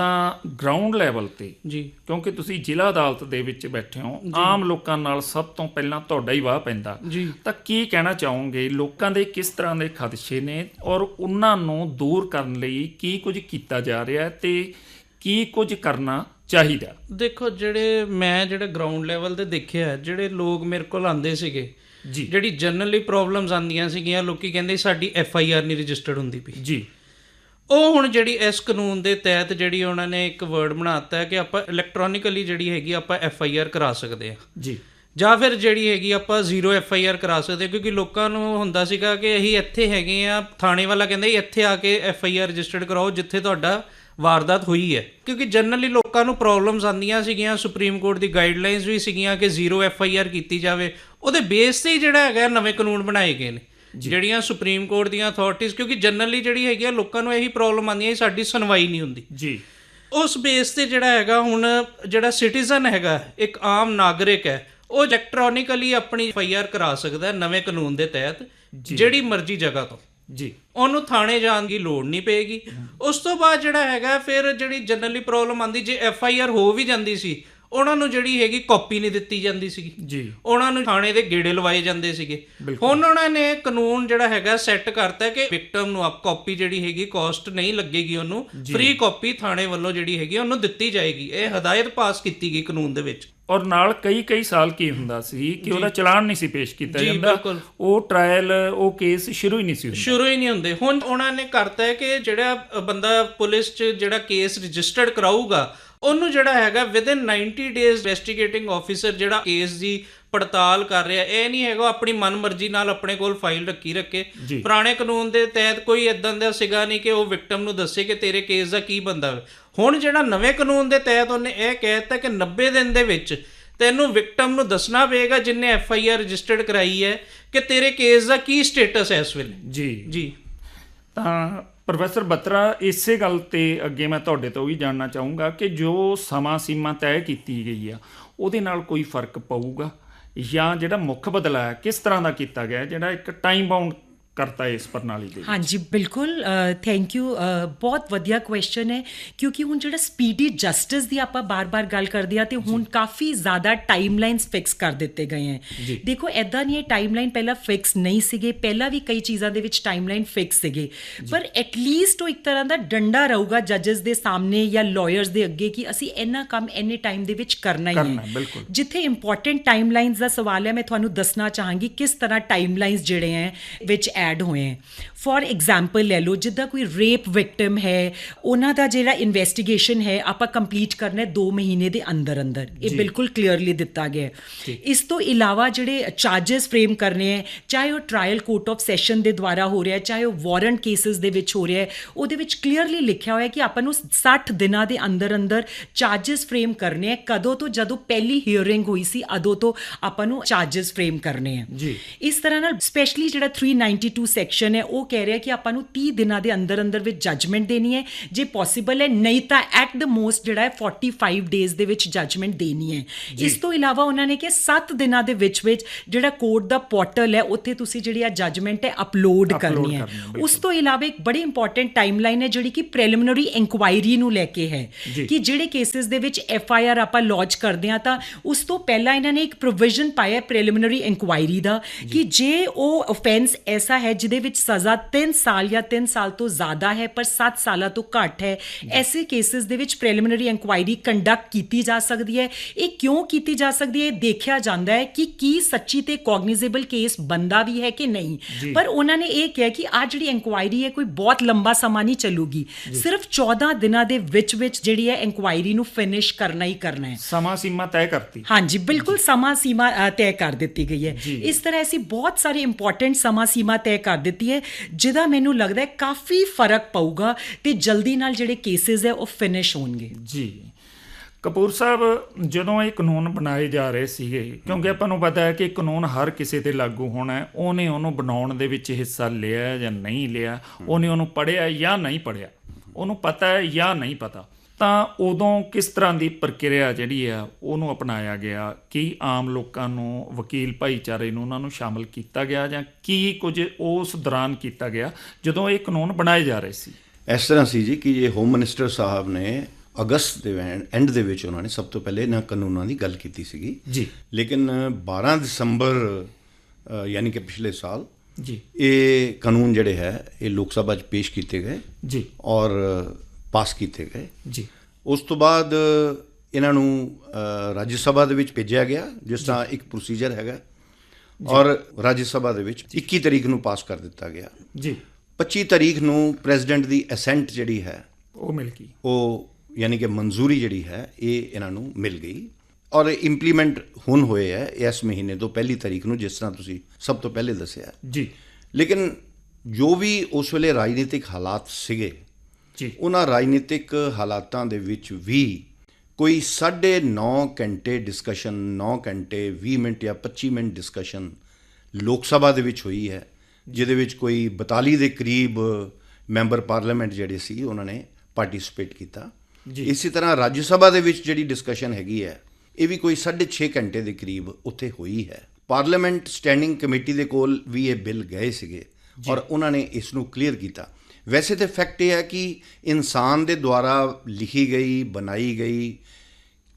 [SPEAKER 1] ਤਾਂ ਗਰਾਊਂਡ ਲੈਵਲ ਤੇ।
[SPEAKER 4] ਜੀ।
[SPEAKER 1] ਕਿਉਂਕਿ ਤੁਸੀਂ ਜ਼ਿਲ੍ਹਾ ਅਦਾਲਤ ਦੇ ਵਿੱਚ ਬੈਠੇ ਹੋ। ਆਮ ਲੋਕਾਂ ਨਾਲ ਸਭ ਤੋਂ ਪਹਿਲਾਂ ਤੁਹਾਡਾ ਹੀ ਵਾਹ ਪੈਂਦਾ।
[SPEAKER 4] ਜੀ।
[SPEAKER 1] ਤਾਂ ਕੀ ਕਹਿਣਾ ਚਾਹੋਗੇ? ਲੋਕਾਂ ਦੇ ਕਿਸ ਤਰ੍ਹਾਂ ਦੇ ਖਦਸ਼ੇ ਨੇ? ਔਰ ਉਹਨਾਂ ਨੂੰ ਦੂਰ ਕਰਨ ਲਈ ਕੀ ਕੁਝ ਕੀਤਾ ਜਾ ਰਿਹਾ ਹੈ ਤੇ ਕੀ ਕੁਝ ਕਰਨਾ ਚਾਹੀਦਾ?
[SPEAKER 4] ਦੇਖੋ ਜਿਹੜੇ ਮੈਂ ਜਿਹੜੇ ਗਰਾਊਂਡ ਲੈਵਲ ਤੇ ਦੇਖਿਆ ਜਿਹੜੇ ਲੋਕ ਮੇਰੇ ਕੋਲ ਆਂਦੇ ਸੀਗੇ
[SPEAKER 1] ਜੀ।
[SPEAKER 4] ਜਿਹੜੀ ਜਨਰਲੀ ਪ੍ਰੋਬਲਮਸ ਆਂਦੀਆਂ ਸੀਗੀਆਂ ਲੋਕੀ ਕਹਿੰਦੇ ਸਾਡੀ ਐਫ ਆਈ ਆਰ ਨਹੀਂ ਰਜਿਸਟਰਡ ਹੁੰਦੀ ਪਈ।
[SPEAKER 1] ਜੀ।
[SPEAKER 4] ਉਹ ਹੁਣ ਜਿਹੜੀ ਇਸ ਕਾਨੂੰਨ ਦੇ ਤਹਿਤ ਜਿਹੜੀ ਉਹਨਾਂ ਨੇ ਇੱਕ ਵਰਡ ਬਣਾਤਾ ਹੈ ਕਿ ਆਪਾਂ ਇਲੈਕਟ੍ਰੋਨਿਕਲੀ ਜਿਹੜੀ ਹੈਗੀ ਆਪਾਂ ਐਫ ਆਈ ਆਰ ਕਰਾ ਸਕਦੇ ਹਾਂ।
[SPEAKER 1] ਜੀ।
[SPEAKER 4] ਜਾਂ ਫਿਰ ਜਿਹੜੀ ਹੈਗੀ ਆਪਾਂ ਜ਼ੀਰੋ ਐਫ ਆਈ ਆਰ ਕਰਾ ਸਕਦੇ ਕਿਉਂਕਿ ਲੋਕਾਂ ਨੂੰ ਹੁੰਦਾ ਸੀਗਾ ਕਿ ਅਸੀਂ ਇੱਥੇ ਹੈਗੇ ਆ ਥਾਣੇ ਵਾਲਾ ਕਹਿੰਦਾ ਇੱਥੇ ਆ ਕੇ ਐਫ ਆਈ ਆਰ ਰਜਿਸਟਰਡ ਕਰਾਓ ਜਿੱਥੇ ਤੁਹਾਡਾ ਵਾਰਦਾਤ ਹੋਈ ਹੈ। ਕਿਉਂਕਿ ਜਨਰਲੀ ਲੋਕਾਂ ਨੂੰ ਪ੍ਰੋਬਲਮਸ ਆਉਂਦੀਆਂ ਸੀਗੀਆਂ ਸੁਪਰੀਮ ਕੋਰਟ ਦੀ ਗਾਈਡਲਾਈਨਸ ਵੀ ਸੀਗੀਆਂ ਕਿ ਜ਼ੀਰੋ ਐਫ ਆਈ ਆਰ ਕੀਤੀ ਜਾਵੇ। ਉਹਦੇ ਬੇਸ ਤੇ ਹੀ ਜਿਹੜਾ ਹੈਗਾ ਨਵੇਂ ਕਾਨੂੰਨ ਬਣਾਏ ਗਏ ਨੇ। ਜਿਹੜੀਆਂ ਸੁਪਰੀਮ ਕੋਰਟ ਦੀਆਂ ਅਥਾਰਟੀਆਂ ਕਿਉਂਕਿ ਜਨਰਲੀ ਜਿਹੜੀ ਹੈਗੀ ਆ ਲੋਕਾਂ ਨੂੰ ਇਹੀ ਪ੍ਰੋਬਲਮ ਆਉਂਦੀ ਹੈ ਸਾਡੀ ਸੁਣਵਾਈ ਨਹੀਂ ਹੁੰਦੀ।
[SPEAKER 1] ਜੀ।
[SPEAKER 4] ਉਸ ਬੇਸ ਤੇ ਜਿਹੜਾ ਹੈਗਾ ਹੁਣ ਜਿਹੜਾ ਸਿਟੀਜ਼ਨ ਹੈਗਾ ਇੱਕ ਆਮ ਨਾਗਰਿਕ ਹੈ ਉਹ ਇਲੈਕਟ੍ਰੋਨਿਕਲੀ ਆਪਣੀ ਐਫਆਈਆਰ ਕਰਾ ਸਕਦਾ ਨਵੇਂ ਕਾਨੂੰਨ ਦੇ ਤਹਿਤ ਜਿਹੜੀ ਮਰਜ਼ੀ ਜਗ੍ਹਾ ਤੋਂ।
[SPEAKER 1] ਜੀ।
[SPEAKER 4] ਉਹਨੂੰ ਥਾਣੇ ਜਾਣ ਦੀ ਲੋੜ ਨਹੀਂ ਪਏਗੀ। ਉਸ ਤੋਂ ਬਾਅਦ ਜਿਹੜਾ ਹੈਗਾ ਫਿਰ ਜਿਹੜੀ ਜਨਰਲੀ ਪ੍ਰੋਬਲਮ ਆਂਦੀ ਜੇ ਐਫਆਈਆਰ ਹੋ ਵੀ ਜਾਂਦੀ ਸੀ ਉਹਨਾਂ ਨੂੰ ਜਿਹੜੀ ਹੈਗੀ ਕਾਪੀ ਨਹੀਂ ਦਿੱਤੀ ਜਾਂਦੀ ਸੀਗੀ।
[SPEAKER 1] ਜੀ।
[SPEAKER 4] ਉਹਨਾਂ ਨੂੰ ਥਾਣੇ ਦੇ ਗੇੜੇ ਲਵਾਏ ਜਾਂਦੇ ਸੀਗੇ। ਹੁਣ ਉਹਨਾਂ ਨੇ ਕਾਨੂੰਨ ਜਿਹੜਾ ਹੈਗਾ ਸੈੱਟ ਕਰਤਾ ਕਿ ਵਿਕਟਮ ਨੂੰ ਆਪ ਕਾਪੀ ਜਿਹੜੀ ਹੈਗੀ ਕਾਸਟ ਨਹੀਂ ਲੱਗੇਗੀ ਉਹਨੂੰ। ਫ੍ਰੀ ਕਾਪੀ ਥਾਣੇ ਵੱਲੋਂ ਜਿਹੜੀ ਹੈਗੀ ਉਹਨੂੰ ਦਿੱਤੀ ਜਾਏਗੀ। ਇਹ ਹਦਾਇਤ ਪਾਸ ਕੀਤੀ ਗਈ ਕਾਨੂੰਨ ਦੇ ਵਿੱਚ।
[SPEAKER 1] ਔਰ ਨਾਲ ਕਈ ਕਈ ਸਾਲ ਕੀ ਹੁੰਦਾ ਸੀ ਕਿ ਉਹਦਾ ਚਲਾਨ ਨਹੀਂ ਸੀ ਪੇਸ਼ ਕੀਤਾ ਜਾਂਦਾ। ਉਹ ਟ੍ਰਾਇਲ ਉਹ ਕੇਸ ਸ਼ੁਰੂ ਹੀ ਨਹੀਂ ਸੀ ਹੁੰਦਾ।
[SPEAKER 4] ਸ਼ੁਰੂ ਹੀ ਨਹੀਂ ਹੁੰਦੇ। ਹੁਣ ਉਹਨਾਂ ਨੇ ਕਰਤਾ ਹੈ ਕਿ ਜਿਹੜਾ ਬੰਦਾ ਪੁਲਿਸ 'ਚ ਜਿਹੜਾ ਕੇਸ ਰਜਿਸਟਰਡ ਕਰਾਊਗਾ ਉਹਨੂੰ ਜਿਹੜਾ ਹੈਗਾ ਵਿਦਿਨ 90 ਡੇਜ਼ ਇਨਵੈਸਟੀਗੇਟਿੰਗ ਆਫੀਸਰ ਜਿਹੜਾ ਕੇਸ ਦੀ ਪੜਤਾਲ ਕਰ ਰਿਹਾ। ਇਹ ਨਹੀਂ ਹੈਗਾ ਆਪਣੀ ਮਨਮਰਜ਼ੀ ਨਾਲ ਆਪਣੇ ਕੋਲ ਫਾਈਲ ਰੱਖੀ ਰੱਖੇ। ਪੁਰਾਣੇ ਕਾਨੂੰਨ ਦੇ ਤਹਿਤ ਕੋਈ ਇਦਾਂ ਦਾ ਸੀਗਾ ਨਹੀਂ ਕਿ ਉਹ ਵਿਕਟਮ ਨੂੰ ਦੱਸੇ ਕਿ ਤੇਰੇ ਕੇਸ ਦਾ ਕੀ ਬੰਦਾ। ਹੁਣ ਜਿਹੜਾ ਨਵੇਂ ਕਾਨੂੰਨ ਦੇ ਤਹਿਤ ਉਹਨੇ ਇਹ ਕਹਿ ਦਿੱਤਾ ਕਿ 90 ਦਿਨ ਦੇ ਵਿੱਚ ਤੈਨੂੰ ਵਿਕਟਮ ਨੂੰ ਦੱਸਣਾ ਪਏਗਾ ਜਿਨੇ ਐਫ ਆਈ ਆਰ ਰਜਿਸਟਰਡ ਕਰਾਈ ਹੈ ਕਿ ਤੇਰੇ ਕੇਸ ਦਾ ਕੀ ਸਟੇਟਸ ਹੈ ਇਸ ਵੇਲੇ।
[SPEAKER 1] ਜੀ।
[SPEAKER 4] ਜੀ।
[SPEAKER 1] ਤਾਂ ਪ੍ਰੋਫੈਸਰ ਬੱਤਰਾ ਇਸੇ ਗੱਲ ਤੇ ਅੱਗੇ ਮੈਂ ਤੁਹਾਡੇ ਤੋਂ ਵੀ ਜਾਣਨਾ ਚਾਹੂੰਗਾ ਕਿ ਜੋ ਸਮਾਂ ਸੀਮਾ ਤੈਅ ਕੀਤੀ ਗਈ ਆ ਉਹਦੇ ਨਾਲ ਕੋਈ ਫ਼ਰਕ ਪਊਗਾ? ਜਾਂ ਜਿਹੜਾ ਮੁੱਖ ਬਦਲਾਅ ਹੈ ਕਿਸ ਤਰ੍ਹਾਂ ਦਾ ਕੀਤਾ ਗਿਆ ਜਿਹੜਾ ਇੱਕ ਟਾਈਮ ਬਾਉਂਡ ਕਰਤਾ ਇਸ ਪ੍ਰਣਾਲੀ ਦੇ?
[SPEAKER 3] ਹਾਂਜੀ ਬਿਲਕੁਲ ਥੈਂਕ ਯੂ ਬਹੁਤ ਵਧੀਆ ਕੁਐਸਚਨ ਹੈ ਕਿਉਂਕਿ ਹੁਣ ਜਿਹੜਾ ਸਪੀਡੀ ਜਸਟਿਸ ਦੀ ਆਪਾਂ ਬਾਰ-ਬਾਰ ਗੱਲ ਕਰਦੇ ਆ ਤੇ ਹੁਣ ਕਾਫੀ ਜ਼ਿਆਦਾ ਟਾਈਮਲਾਈਨਸ ਫਿਕਸ ਕਰ ਦਿੱਤੇ ਗਏ ਹੈ। ਦੇਖੋ ਐਦਾਂ ਨਹੀਂ ਇਹ ਟਾਈਮਲਾਈਨ ਪਹਿਲਾਂ ਫਿਕਸ ਨਹੀਂ ਸੀਗੇ ਪਹਿਲਾਂ ਵੀ ਕਈ ਚੀਜ਼ਾਂ ਦੇ ਵਿੱਚ ਟਾਈਮਲਾਈਨ ਫਿਕਸ ਸੀਗੇ। ਪਰ ਐਟਲੀਸਟ ਉਹ ਇੱਕ ਤਰ੍ਹਾਂ ਦਾ ਡੰਡਾ ਰਹੂਗਾ ਜੱਜਸ ਦੇ ਸਾਹਮਣੇ ਜਾਂ ਲਾਇਰਸ ਦੇ ਅੱਗੇ ਕਿ ਅਸੀਂ ਇੰਨਾ ਕੰਮ ਇੰਨੇ ਟਾਈਮ ਦੇ ਵਿੱਚ ਕਰਨਾ ਹੀ ਹੈ। ਜਿੱਥੇ ਇੰਪੋਰਟੈਂਟ ਟਾਈਮਲਾਈਨਸ ਦਾ ਸਵਾਲ ਹੈ ਮੈਂ ਤੁਹਾਨੂੰ ਦੱਸਣਾ ਚਾਹਾਂਗੀ ਕਿਸ ਤਰ੍ਹਾਂ ਟਾਈਮਲਾਈਨਸ ਜਿਹੜੇ ਹੈ ਵਿੱਚ ਐਡ ਹੋਏ ਹੈ। ਫੋਰ ਐਗਜ਼ਾਮਪਲ ਲੈ ਲਓ ਜਿੱਦਾਂ ਕੋਈ ਰੇਪ ਵਿਕਟਮ ਹੈ ਉਹਨਾਂ ਦਾ ਜਿਹੜਾ ਇਨਵੈਸਟੀਗੇਸ਼ਨ ਹੈ ਆਪਾਂ ਕੰਪਲੀਟ ਕਰਨਾ ਹੈ 2 ਮਹੀਨੇ ਦੇ ਅੰਦਰ ਅੰਦਰ। ਇਹ ਬਿਲਕੁਲ ਕਲੀਅਰਲੀ ਦਿੱਤਾ ਗਿਆ ਹੈ। ਇਸ ਤੋਂ ਇਲਾਵਾ ਜਿਹੜੇ ਚਾਰजेस ਫਰੇਮ ਕਰਨੇ ਹੈ ਚਾਹੇ ਉਹ ਟ੍ਰਾਇਲ ਕੋਰਟ ਆਫ ਸੈਸ਼ਨ ਦੇ ਦੁਆਰਾ ਹੋ ਰਿਹਾ ਹੈ ਚਾਹੇ ਉਹ ਵਾਰੰਟ ਕੇਸਸ ਦੇ ਵਿੱਚ ਹੋ ਰਿਹਾ ਹੈ ਉਹਦੇ ਵਿੱਚ ਕਲੀਅਰਲੀ ਲਿਖਿਆ ਹੋਇਆ ਹੈ ਕਿ ਆਪਾਂ ਨੂੰ 60 ਦਿਨਾਂ ਦੇ ਅੰਦਰ ਅੰਦਰ ਚਾਰजेस ਫਰੇਮ ਕਰਨੇ ਹੈ। ਕਦੋਂ ਤੋਂ? ਜਦੋਂ ਪਹਿਲੀ ਹੀਅਰਿੰਗ ਹੋਈ ਸੀ ਅਦੋਂ ਤੋਂ ਆਪਾਂ ਨੂੰ ਚਾਰजेस ਫਰੇਮ ਕਰਨੇ ਹੈ। ਇਸ ਤਰ੍ਹਾਂ ਨਾਲ ਸਪੈਸ਼ਲੀ ਜਿਹੜਾ 392 ਸੈਕਸ਼ਨ ਹੈ ਉਹ ਕਹਿ ਰਿਹਾ ਕਿ ਆਪਾਂ ਨੂੰ 30 ਦਿਨਾਂ ਦੇ ਅੰਦਰ ਅੰਦਰ ਵਿੱਚ ਜੱਜਮੈਂਟ ਦੇਣੀ ਹੈ। ਜੇ ਪੋਸੀਬਲ ਹੈ ਨਹੀਂ ਤਾਂ ਐਟ ਦ ਮੋਸਟ ਜਿਹੜਾ ਹੈ 45 ਡੇਜ਼ ਦੇ ਵਿੱਚ ਜੱਜਮੈਂਟ ਦੇਣੀ ਹੈ। ਇਸ ਤੋਂ ਇਲਾਵਾ ਉਹਨਾਂ ਨੇ ਕਿ 7 ਦਿਨਾਂ ਦੇ ਵਿੱਚ ਵਿੱਚ ਜਿਹੜਾ ਕੋਰਟ ਦਾ ਪੋਰਟਲ ਹੈ ਉੱਥੇ ਤੁਸੀਂ ਜਿਹੜੀ ਆ ਜੱਜਮੈਂਟ ਹੈ ਅਪਲੋਡ ਕਰਨੀ ਹੈ।
[SPEAKER 1] ਹੈ।
[SPEAKER 3] ਉਸ ਤੋਂ ਇਲਾਵਾ ਇੱਕ ਬੜੀ ਇੰਪੋਰਟੈਂਟ ਟਾਈਮਲਾਈਨ ਹੈ ਜਿਹੜੀ ਕਿ ਪ੍ਰੀਲਿਮਿਨਰੀ ਇਨਕੁਆਇਰੀ ਨੂੰ ਲੈ ਕੇ ਹੈ। ਕਿ ਜਿਹੜੇ ਕੇਸਿਸ ਦੇ ਵਿੱਚ ਐਫ ਆਈ ਆਰ ਆਪਾਂ ਲੌਂਚ ਕਰਦੇ ਆ ਤਾਂ ਉਸ ਤੋਂ ਪਹਿਲਾਂ ਇਹਨਾਂ ਨੇ ਇੱਕ ਪ੍ਰੋਵੀਜ਼ਨ ਪਾਇਆ ਪ੍ਰੀਲਿਮਿਨਰੀ ਇਨਕੁਆਇਰੀ ਦਾ ਕਿ ਜੇ ਉਹ ਆਫੈਂਸ ਐਸਾ ਹੈ ਜਿਹਦੇ ਵਿੱਚ ਸਜ਼ਾ 3 ਸਾਲ ਜਾਂ 3 ਸਾਲ ਤੋਂ ਜ਼ਿਆਦਾ ਹੈ ਪਰ 7 ਸਾਲਾਂ ਤੋਂ ਘੱਟ ਹੈ। ਐਸੇ ਕੇਸਿਸ ਦੇ ਵਿੱਚ ਪ੍ਰੀਲਿਮਿਨਰੀ ਇਨਕੁਆਇਰੀ ਕੰਡਕਟ ਕੀਤੀ ਜਾ ਸਕਦੀ ਹੈ। ਇਹ ਕਿਉਂ ਕੀਤੀ ਜਾ ਸਕਦੀ ਹੈ? ਇਹ ਦੇਖਿਆ ਜਾਂਦਾ ਹੈ ਕਿ ਕੀ ਸੱਚੀ ਤੇ ਕੌਗਨੀਜ਼ੇਬਲ ਕੇਸ ਬੰਦਾ ਵੀ ਹੈ ਕਿ ਨਹੀਂ। ਪਰ ਉਹਨਾਂ ਨੇ ਇਹ ਕਿਹਾ ਕਿ ਆ ਜਿਹੜੀ ਇਨਕੁਆਇਰੀ ਹੈ ਕੋਈ ਬਹੁਤ ਲੰਬਾ ਸਮਾਂ ਨਹੀਂ ਚੱਲੂਗੀ। ਸਿਰਫ 14 ਦਿਨਾਂ ਦੇ ਵਿੱਚ ਵਿੱਚ ਜਿਹੜੀ ਹੈ ਇਨਕੁਆਇਰੀ ਨੂੰ ਫਿਨਿਸ਼ ਕਰਨਾ ਹੀ ਕਰਨਾ ਹੈ।
[SPEAKER 1] ਸਮਾਂ ਸੀਮਾ ਤੈਅ ਕਰਤੀ।
[SPEAKER 3] ਹਾਂਜੀ ਬਿਲਕੁਲ ਸਮਾਂ ਸੀਮਾ ਤੈਅ ਕਰ ਦਿੱਤੀ ਗਈ ਹੈ। ਇਸ ਤਰ੍ਹਾਂ ਅਸੀਂ ਬਹੁਤ ਸਾਰੇ ਇੰਪੋਰਟੈਂਟ ਸਮਾਂ ਸੀਮਾ ਤੈਅ ਕਰ ਦਿੱਤੀ ਹੈ, ਜਿਹਦਾ ਮੈਨੂੰ ਲੱਗਦਾ ਹੈ ਕਾਫੀ ਫ਼ਰਕ ਪਊਗਾ ਤੇ ਜਲਦੀ ਨਾਲ ਜਿਹੜੇ ਕੇਸਿਸ ਹੈ ਉਹ ਫਿਨਿਸ਼ ਹੋਣਗੇ।
[SPEAKER 1] ਜੀ। ਕਪੂਰ ਸਾਹਿਬ, ਜਦੋਂ ਇਹ ਕਾਨੂੰਨ ਬਣਾਏ ਜਾ ਰਹੇ ਸੀਗੇ, ਕਿਉਂਕਿ ਆਪਾਂ ਨੂੰ ਪਤਾ ਹੈ ਕਿ ਕਾਨੂੰਨ ਹਰ ਕਿਸੇ ਤੇ ਲਾਗੂ ਹੋਣਾ ਹੈ, ਉਹਨੇ ਉਹਨੂੰ ਬਣਾਉਣ ਦੇ ਵਿੱਚ ਹਿੱਸਾ ਲਿਆ ਜਾਂ ਨਹੀਂ ਲਿਆ, ਉਹਨੇ ਉਹਨੂੰ ਪੜ੍ਹਿਆ ਜਾਂ ਨਹੀਂ ਪੜ੍ਹਿਆ, ਉਹਨੂੰ ਪਤਾ ਹੈ ਜਾਂ ਨਹੀਂ ਪਤਾ। ਤਾਂ ਉਦੋਂ ਕਿਸ ਤਰ੍ਹਾਂ ਦੀ ਪ੍ਰਕਿਰਿਆ ਜਿਹੜੀ ਆ ਉਹਨੂੰ ਅਪਣਾਇਆ ਗਿਆ? ਕੀ ਆਮ ਲੋਕਾਂ ਨੂੰ ਵਕੀਲ ਭਾਈਚਾਰੇ ਨੂੰ ਉਹਨਾਂ ਨੂੰ ਸ਼ਾਮਲ ਕੀਤਾ ਗਿਆ ਜਾਂ ਕੀ ਕੁਝ ਉਸ ਦੌਰਾਨ ਕੀਤਾ ਗਿਆ ਜਦੋਂ ਇਹ ਕਾਨੂੰਨ ਬਣਾਏ ਜਾ ਰਹੇ ਸੀ?
[SPEAKER 2] ਇਸ ਤਰ੍ਹਾਂ ਸੀ ਜੀ ਕਿ ਇਹ ਹੋਮ ਮਿਨਿਸਟਰ ਸਾਹਿਬ ਨੇ ਅਗਸਤ ਦੇ ਐਂਡ ਦੇ ਵਿੱਚ ਉਹਨਾਂ ਨੇ ਸਭ ਤੋਂ ਪਹਿਲੇ ਇਹਨਾਂ ਕਾਨੂੰਨਾਂ ਦੀ ਗੱਲ ਕੀਤੀ ਸੀਗੀ।
[SPEAKER 1] ਜੀ।
[SPEAKER 2] ਲੇਕਿਨ 12 ਦਸੰਬਰ ਯਾਨੀ ਕਿ ਪਿਛਲੇ ਸਾਲ
[SPEAKER 1] ਜੀ।
[SPEAKER 2] ਇਹ ਕਾਨੂੰਨ ਜਿਹੜੇ ਹੈ ਇਹ ਲੋਕ ਸਭਾ 'ਚ ਪੇਸ਼ ਕੀਤੇ ਗਏ।
[SPEAKER 1] ਜੀ।
[SPEAKER 2] ਔਰ ਪਾਸ ਕੀਤੇ ਗਏ।
[SPEAKER 1] ਜੀ।
[SPEAKER 2] ਉਸ ਤੋਂ ਬਾਅਦ ਇਹਨਾਂ ਨੂੰ ਰਾਜ ਸਭਾ ਦੇ ਵਿੱਚ ਭੇਜਿਆ ਗਿਆ ਜਿਸ ਤਰ੍ਹਾਂ ਇੱਕ ਪ੍ਰੋਸੀਜਰ ਹੈਗਾ। ਔਰ ਰਾਜ ਸਭਾ ਦੇ ਵਿੱਚ 21 ਤਰੀਕ ਨੂੰ ਪਾਸ ਕਰ ਦਿੱਤਾ ਗਿਆ।
[SPEAKER 1] ਜੀ।
[SPEAKER 2] 25 ਤਰੀਕ ਨੂੰ ਪ੍ਰੈਜ਼ੀਡੈਂਟ ਦੀ ਅਸੈਂਟ ਜਿਹੜੀ ਹੈ
[SPEAKER 1] ਉਹ ਮਿਲ ਗਈ।
[SPEAKER 2] ਉਹ ਯਾਨੀ ਕਿ ਮਨਜ਼ੂਰੀ ਜਿਹੜੀ ਹੈ ਇਹ ਇਹਨਾਂ ਨੂੰ ਮਿਲ ਗਈ। ਔਰ ਇੰਪਲੀਮੈਂਟ ਹੁਣ ਹੋਏ ਹੈ ਇਸ ਮਹੀਨੇ ਤੋਂ ਪਹਿਲੀ ਤਰੀਕ ਨੂੰ ਜਿਸ ਤਰ੍ਹਾਂ ਤੁਸੀਂ ਸਭ ਤੋਂ ਪਹਿਲੇ ਦੱਸਿਆ।
[SPEAKER 1] ਜੀ।
[SPEAKER 2] ਲੇਕਿਨ ਜੋ ਵੀ ਉਸ ਵੇਲੇ ਰਾਜਨੀਤਿਕ ਹਾਲਾਤ ਸੀਗੇ
[SPEAKER 1] ਜੀ।
[SPEAKER 2] ਉਹਨਾਂ ਰਾਜਨੀਤਿਕ ਹਾਲਾਤਾਂ ਦੇ ਵਿੱਚ ਵੀ ਕੋਈ 9.5 ਘੰਟੇ ਡਿਸਕਸ਼ਨ 9 ਘੰਟੇ 20 ਮਿੰਟ ਜਾਂ 25 ਮਿੰਟ ਡਿਸਕਸ਼ਨ ਲੋਕ ਸਭਾ ਦੇ ਵਿੱਚ ਹੋਈ ਹੈ ਜਿਹਦੇ ਵਿੱਚ ਕੋਈ 42 ਦੇ ਕਰੀਬ ਮੈਂਬਰ ਪਾਰਲੀਮੈਂਟ ਜਿਹੜੇ ਸੀ ਉਹਨਾਂ ਨੇ ਪਾਰਟਿਸਿਪੇਟ ਕੀਤਾ।
[SPEAKER 1] ਜੀ।
[SPEAKER 2] ਇਸੇ ਤਰ੍ਹਾਂ ਰਾਜ ਸਭਾ ਦੇ ਵਿੱਚ ਜਿਹੜੀ ਡਿਸਕਸ਼ਨ ਹੈਗੀ ਹੈ ਇਹ ਵੀ ਕੋਈ 6.5 ਘੰਟੇ ਦੇ ਕਰੀਬ ਉੱਥੇ ਹੋਈ ਹੈ। ਪਾਰਲੀਮੈਂਟ ਸਟੈਂਡਿੰਗ ਕਮੇਟੀ ਦੇ ਕੋਲ ਵੀ ਇਹ ਬਿੱਲ ਗਏ ਸੀਗੇ ਔਰ ਉਹਨਾਂ ਨੇ ਇਸ ਨੂੰ ਕਲੀਅਰ ਕੀਤਾ। ਵੈਸੇ ਤੇ ਫੈਕਟ ਇਹ ਹੈ ਕਿ ਇਨਸਾਨ ਦੇ ਦੁਆਰਾ ਲਿਖੀ ਗਈ ਬਣਾਈ ਗਈ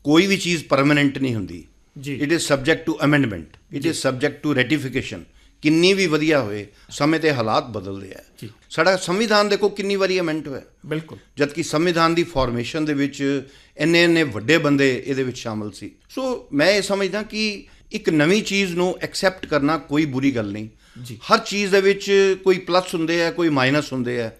[SPEAKER 2] ਕੋਈ ਵੀ ਚੀਜ਼ ਪਰਮਨੈਂਟ ਨਹੀਂ ਹੁੰਦੀ।
[SPEAKER 1] ਜੀ।
[SPEAKER 2] It is subject to amendment it is subject to ratification ਕਿੰਨੀ ਵੀ ਵਧੀਆ ਹੋਏ ਸਮੇਂ ਤੇ ਹਾਲਾਤ ਬਦਲਦੇ ਆ। ਸਾਡਾ ਸੰਵਿਧਾਨ ਦੇਖੋ ਕਿੰਨੀ ਵਾਰੀ ਅਮੈਂਡ ਹੋਇਆ।
[SPEAKER 1] ਬਿਲਕੁਲ।
[SPEAKER 2] ਜਦਕਿ ਸੰਵਿਧਾਨ ਦੀ ਫਾਰਮੇਸ਼ਨ ਦੇ ਵਿੱਚ ਇੰਨੇ ਇੰਨੇ ਵੱਡੇ ਬੰਦੇ ਇਹਦੇ ਵਿੱਚ ਸ਼ਾਮਲ ਸੀ। ਸੋ ਮੈਂ ਇਹ ਸਮਝਦਾ ਕਿ ਇੱਕ ਨਵੀਂ ਚੀਜ਼ ਨੂੰ ਐਕਸੈਪਟ ਕਰਨਾ ਕੋਈ ਬੁਰੀ ਗੱਲ ਨਹੀਂ।
[SPEAKER 1] ਜੀ।
[SPEAKER 2] ਹਰ ਚੀਜ਼ ਦੇ ਵਿੱਚ ਕੋਈ ਪਲੱਸ ਹੁੰਦੇ ਆ ਕੋਈ ਮਾਈਨਸ ਹੁੰਦੇ ਆ।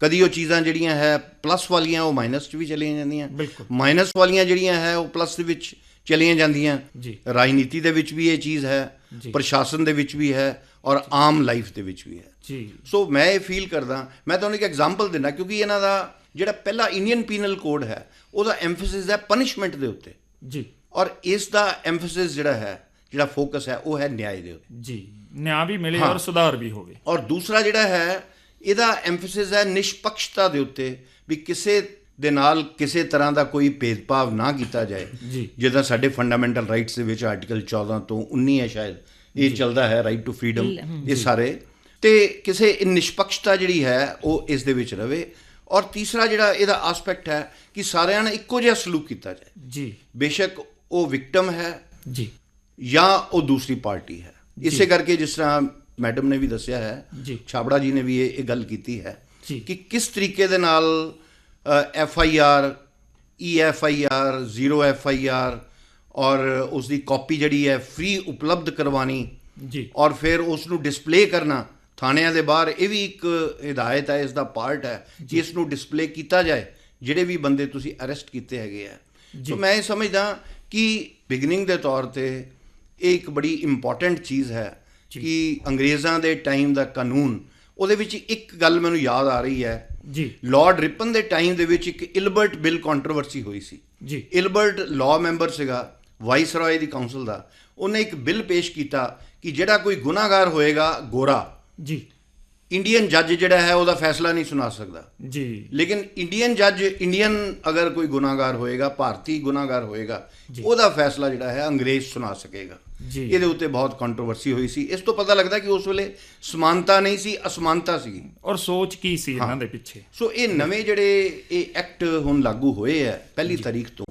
[SPEAKER 2] ਕਦੀ ਉਹ ਚੀਜ਼ਾਂ ਜਿਹੜੀਆਂ ਹੈ ਪਲੱਸ ਵਾਲੀਆਂ ਉਹ ਮਾਈਨਸ 'ਚ ਵੀ ਚਲੀਆਂ ਜਾਂਦੀਆਂ। ਮਾਈਨਸ ਵਾਲੀਆਂ ਜਿਹੜੀਆਂ ਹੈ ਉਹ ਪਲੱਸ ਦੇ ਵਿੱਚ ਚਲੀਆਂ ਜਾਂਦੀਆਂ।
[SPEAKER 1] ਜੀ।
[SPEAKER 2] ਰਾਜਨੀਤੀ ਦੇ ਵਿੱਚ ਵੀ ਇਹ ਚੀਜ਼ ਹੈ। ਪ੍ਰਸ਼ਾਸਨ ਦੇ ਵਿੱਚ ਵੀ ਹੈ ਔਰ ਆਮ ਲਾਈਫ ਦੇ ਵਿੱਚ ਵੀ ਹੈ।
[SPEAKER 1] ਜੀ।
[SPEAKER 2] ਸੋ ਮੈਂ ਇਹ ਫੀਲ ਕਰਦਾ ਮੈਂ ਤੁਹਾਨੂੰ ਇੱਕ ਐਗਜ਼ਾਮਪਲ ਦਿੰਦਾ ਕਿਉਂਕਿ ਇਹਨਾਂ ਦਾ ਜਿਹੜਾ ਪਹਿਲਾ ਇੰਡੀਅਨ ਪੀਨਲ ਕੋਡ ਹੈ ਉਹਦਾ ਐਮਫੈਸਿਸ ਹੈ ਪਨਿਸ਼ਮੈਂਟ ਦੇ ਉੱਤੇ।
[SPEAKER 1] ਜੀ।
[SPEAKER 2] ਔਰ ਇਸ ਦਾ ਐਮਫੈਸਿਸ ਜਿਹੜਾ ਹੈ ਜਿਹੜਾ ਫੋਕਸ ਹੈ ਉਹ ਹੈ ਨਿਆਂ ਦੇ ਉੱਤੇ।
[SPEAKER 1] ਜੀ। ਨਿਆਂ ਵੀ ਮਿਲੇ ਔਰ ਸੁਧਾਰ ਵੀ ਹੋਵੇ।
[SPEAKER 2] ਔਰ ਦੂਸਰਾ ਜਿਹੜਾ ਹੈ ਇਹਦਾ ਐਮਫੈਸਿਸ ਹੈ ਨਿਸ਼ਪਕਸ਼ਤਾ ਦੇ ਉੱਤੇ ਵੀ ਕਿਸੇ ਦੇ ਨਾਲ ਕਿਸੇ ਤਰ੍ਹਾਂ ਦਾ ਕੋਈ ਭੇਦਭਾਵ ਨਾ ਕੀਤਾ ਜਾਏ।
[SPEAKER 1] ਜੀ।
[SPEAKER 2] ਜਿੱਦਾਂ ਸਾਡੇ ਫੰਡਾਮੈਂਟਲ ਰਾਈਟਸ ਦੇ ਵਿੱਚ ਆਰਟੀਕਲ 14 ਤੋਂ 19 ਹੈ ਸ਼ਾਇਦ। ਇਹ ਚੱਲਦਾ ਹੈ ਰਾਈਟ ਟੂ ਫਰੀडम ਇਹ ਸਾਰੇ। ਤੇ ਕਿਸੇ ਨਿਸ਼ਪਕਸ਼ਤਾ ਜਿਹੜੀ ਹੈ ਉਹ ਇਸ ਦੇ ਵਿੱਚ ਰਵੇ। ਔਰ ਤੀਸਰਾ ਜਿਹੜਾ ਇਹਦਾ ਐਸਪੈਕਟ ਹੈ ਕਿ ਸਾਰਿਆਂ ਨਾਲ ਇੱਕੋ ਜਿਹਾ ਸਲੂਕ ਕੀਤਾ ਜਾਏ।
[SPEAKER 1] ਜੀ।
[SPEAKER 2] ਬੇਸ਼ੱਕ ਉਹ ਵਿਕਟਮ ਹੈ
[SPEAKER 1] ਜੀ।
[SPEAKER 2] ਜਾਂ ਉਹ ਦੂਸਰੀ ਪਾਰਟੀ ਹੈ। ਇਸੇ ਕਰਕੇ ਜਿਸ ਤਰ੍ਹਾਂ ਮੈਡਮ ਨੇ ਵੀ ਦੱਸਿਆ ਹੈ। ਛਾਬੜਾ ਜੀ ਨੇ ਵੀ ਇਹ ਗੱਲ ਕੀਤੀ ਹੈ। ਕਿ ਕਿਸ ਤਰੀਕੇ ਦੇ ਨਾਲ F I R E F I R zero F I R ਔਰ ਉਸ ਦੀ ਕਾਪੀ ਜਿਹੜੀ ਹੈ ਫ੍ਰੀ ਉਪਲਬਧ ਕਰਵਾਣੀ
[SPEAKER 1] ਜੀ।
[SPEAKER 2] ਔਰ ਫਿਰ ਉਸ ਨੂੰ ਡਿਸਪਲੇ ਕਰਨਾ ਥਾਣਿਆਂ ਦੇ ਬਾਹਰ ਇਹ ਵੀ ਇੱਕ ਹਦਾਇਤ ਹੈ ਇਸ ਦਾ ਪਾਰਟ ਹੈ ਕਿ ਇਸ ਨੂੰ ਡਿਸਪਲੇ ਕੀਤਾ ਜਾਏ ਜਿਹੜੇ ਵੀ ਬੰਦੇ ਤੁਸੀਂ ਅਰੈਸਟ ਕੀਤੇ ਹੈਗੇ ਆ। ਸੋ ਮੈਂ ਇਹ ਸਮਝਦਾ ਕਿ ਬਿਗਨਿੰਗ ਦੇ ਤੌਰ ਤੇ ਇਹ ਇੱਕ ਬੜੀ ਇੰਪੋਰਟੈਂਟ ਚੀਜ਼ ਹੈ ਕਿ ਅੰਗਰੇਜ਼ਾਂ ਦੇ ਟਾਈਮ ਦਾ ਕਾਨੂੰਨ ਉਹਦੇ ਵਿੱਚ ਇੱਕ ਗੱਲ ਮੈਨੂੰ ਯਾਦ ਆ ਰਹੀ ਹੈ।
[SPEAKER 1] ਜੀ।
[SPEAKER 2] ਲਾਰਡ ਰਿਪਨ ਦੇ ਟਾਈਮ ਦੇ ਵਿੱਚ ਇੱਕ ਇਲਬਰਟ ਬਿੱਲ ਕੰਟਰੋਵਰਸੀ ਹੋਈ ਸੀ।
[SPEAKER 1] ਜੀ।
[SPEAKER 2] ਇਲਬਰਟ ਲਾਅ ਮੈਂਬਰ ਸੀਗਾ ਵਾਈਸਰਾਏ ਦੀ ਕਾਉਂਸਲ ਦਾ। ਉਹਨੇ ਇੱਕ ਬਿੱਲ ਪੇਸ਼ ਕੀਤਾ ਕਿ ਜਿਹੜਾ ਕੋਈ ਗੁਨਾਹਗਾਰ ਹੋਏਗਾ ਗੋਰਾ।
[SPEAKER 1] ਜੀ।
[SPEAKER 2] ਇੰਡੀਅਨ ਜੱਜ ਜਿਹੜਾ ਹੈ ਉਹਦਾ ਫੈਸਲਾ ਨਹੀਂ ਸੁਣਾ ਸਕਦਾ।
[SPEAKER 1] ਜੀ।
[SPEAKER 2] ਲੇਕਿਨ ਇੰਡੀਅਨ ਜੱਜ ਇੰਡੀਅਨ ਅਗਰ ਕੋਈ ਗੁਨਾਹਗਾਰ ਹੋਏਗਾ ਭਾਰਤੀ ਗੁਨਾਹਗਾਰ ਹੋਏਗਾ ਉਹਦਾ ਫੈਸਲਾ ਜਿਹੜਾ ਹੈ ਅੰਗਰੇਜ਼ ਸੁਣਾ ਸਕੇਗਾ।
[SPEAKER 1] ਜੀ।
[SPEAKER 2] ਇਹਦੇ ਉੱਤੇ ਬਹੁਤ ਕੰਟਰੋਵਰਸੀ ਹੋਈ ਸੀ। ਇਸ ਤੋਂ ਪਤਾ ਲੱਗਦਾ ਕਿ ਉਸ ਵੇਲੇ ਸਮਾਨਤਾ ਨਹੀਂ ਸੀ ਅਸਮਾਨਤਾ ਸੀ।
[SPEAKER 1] ਔਰ ਸੋਚ ਕੀ ਸੀ ਇਹਨਾਂ ਦੇ ਪਿੱਛੇ?
[SPEAKER 2] ਸੋ ਇਹ ਨਵੇਂ ਜਿਹੜੇ ਇਹ ਐਕਟ ਹੁਣ ਲਾਗੂ ਹੋਏ ਹੈ ਪਹਿਲੀ ਤਾਰੀਖ ਤੋਂ।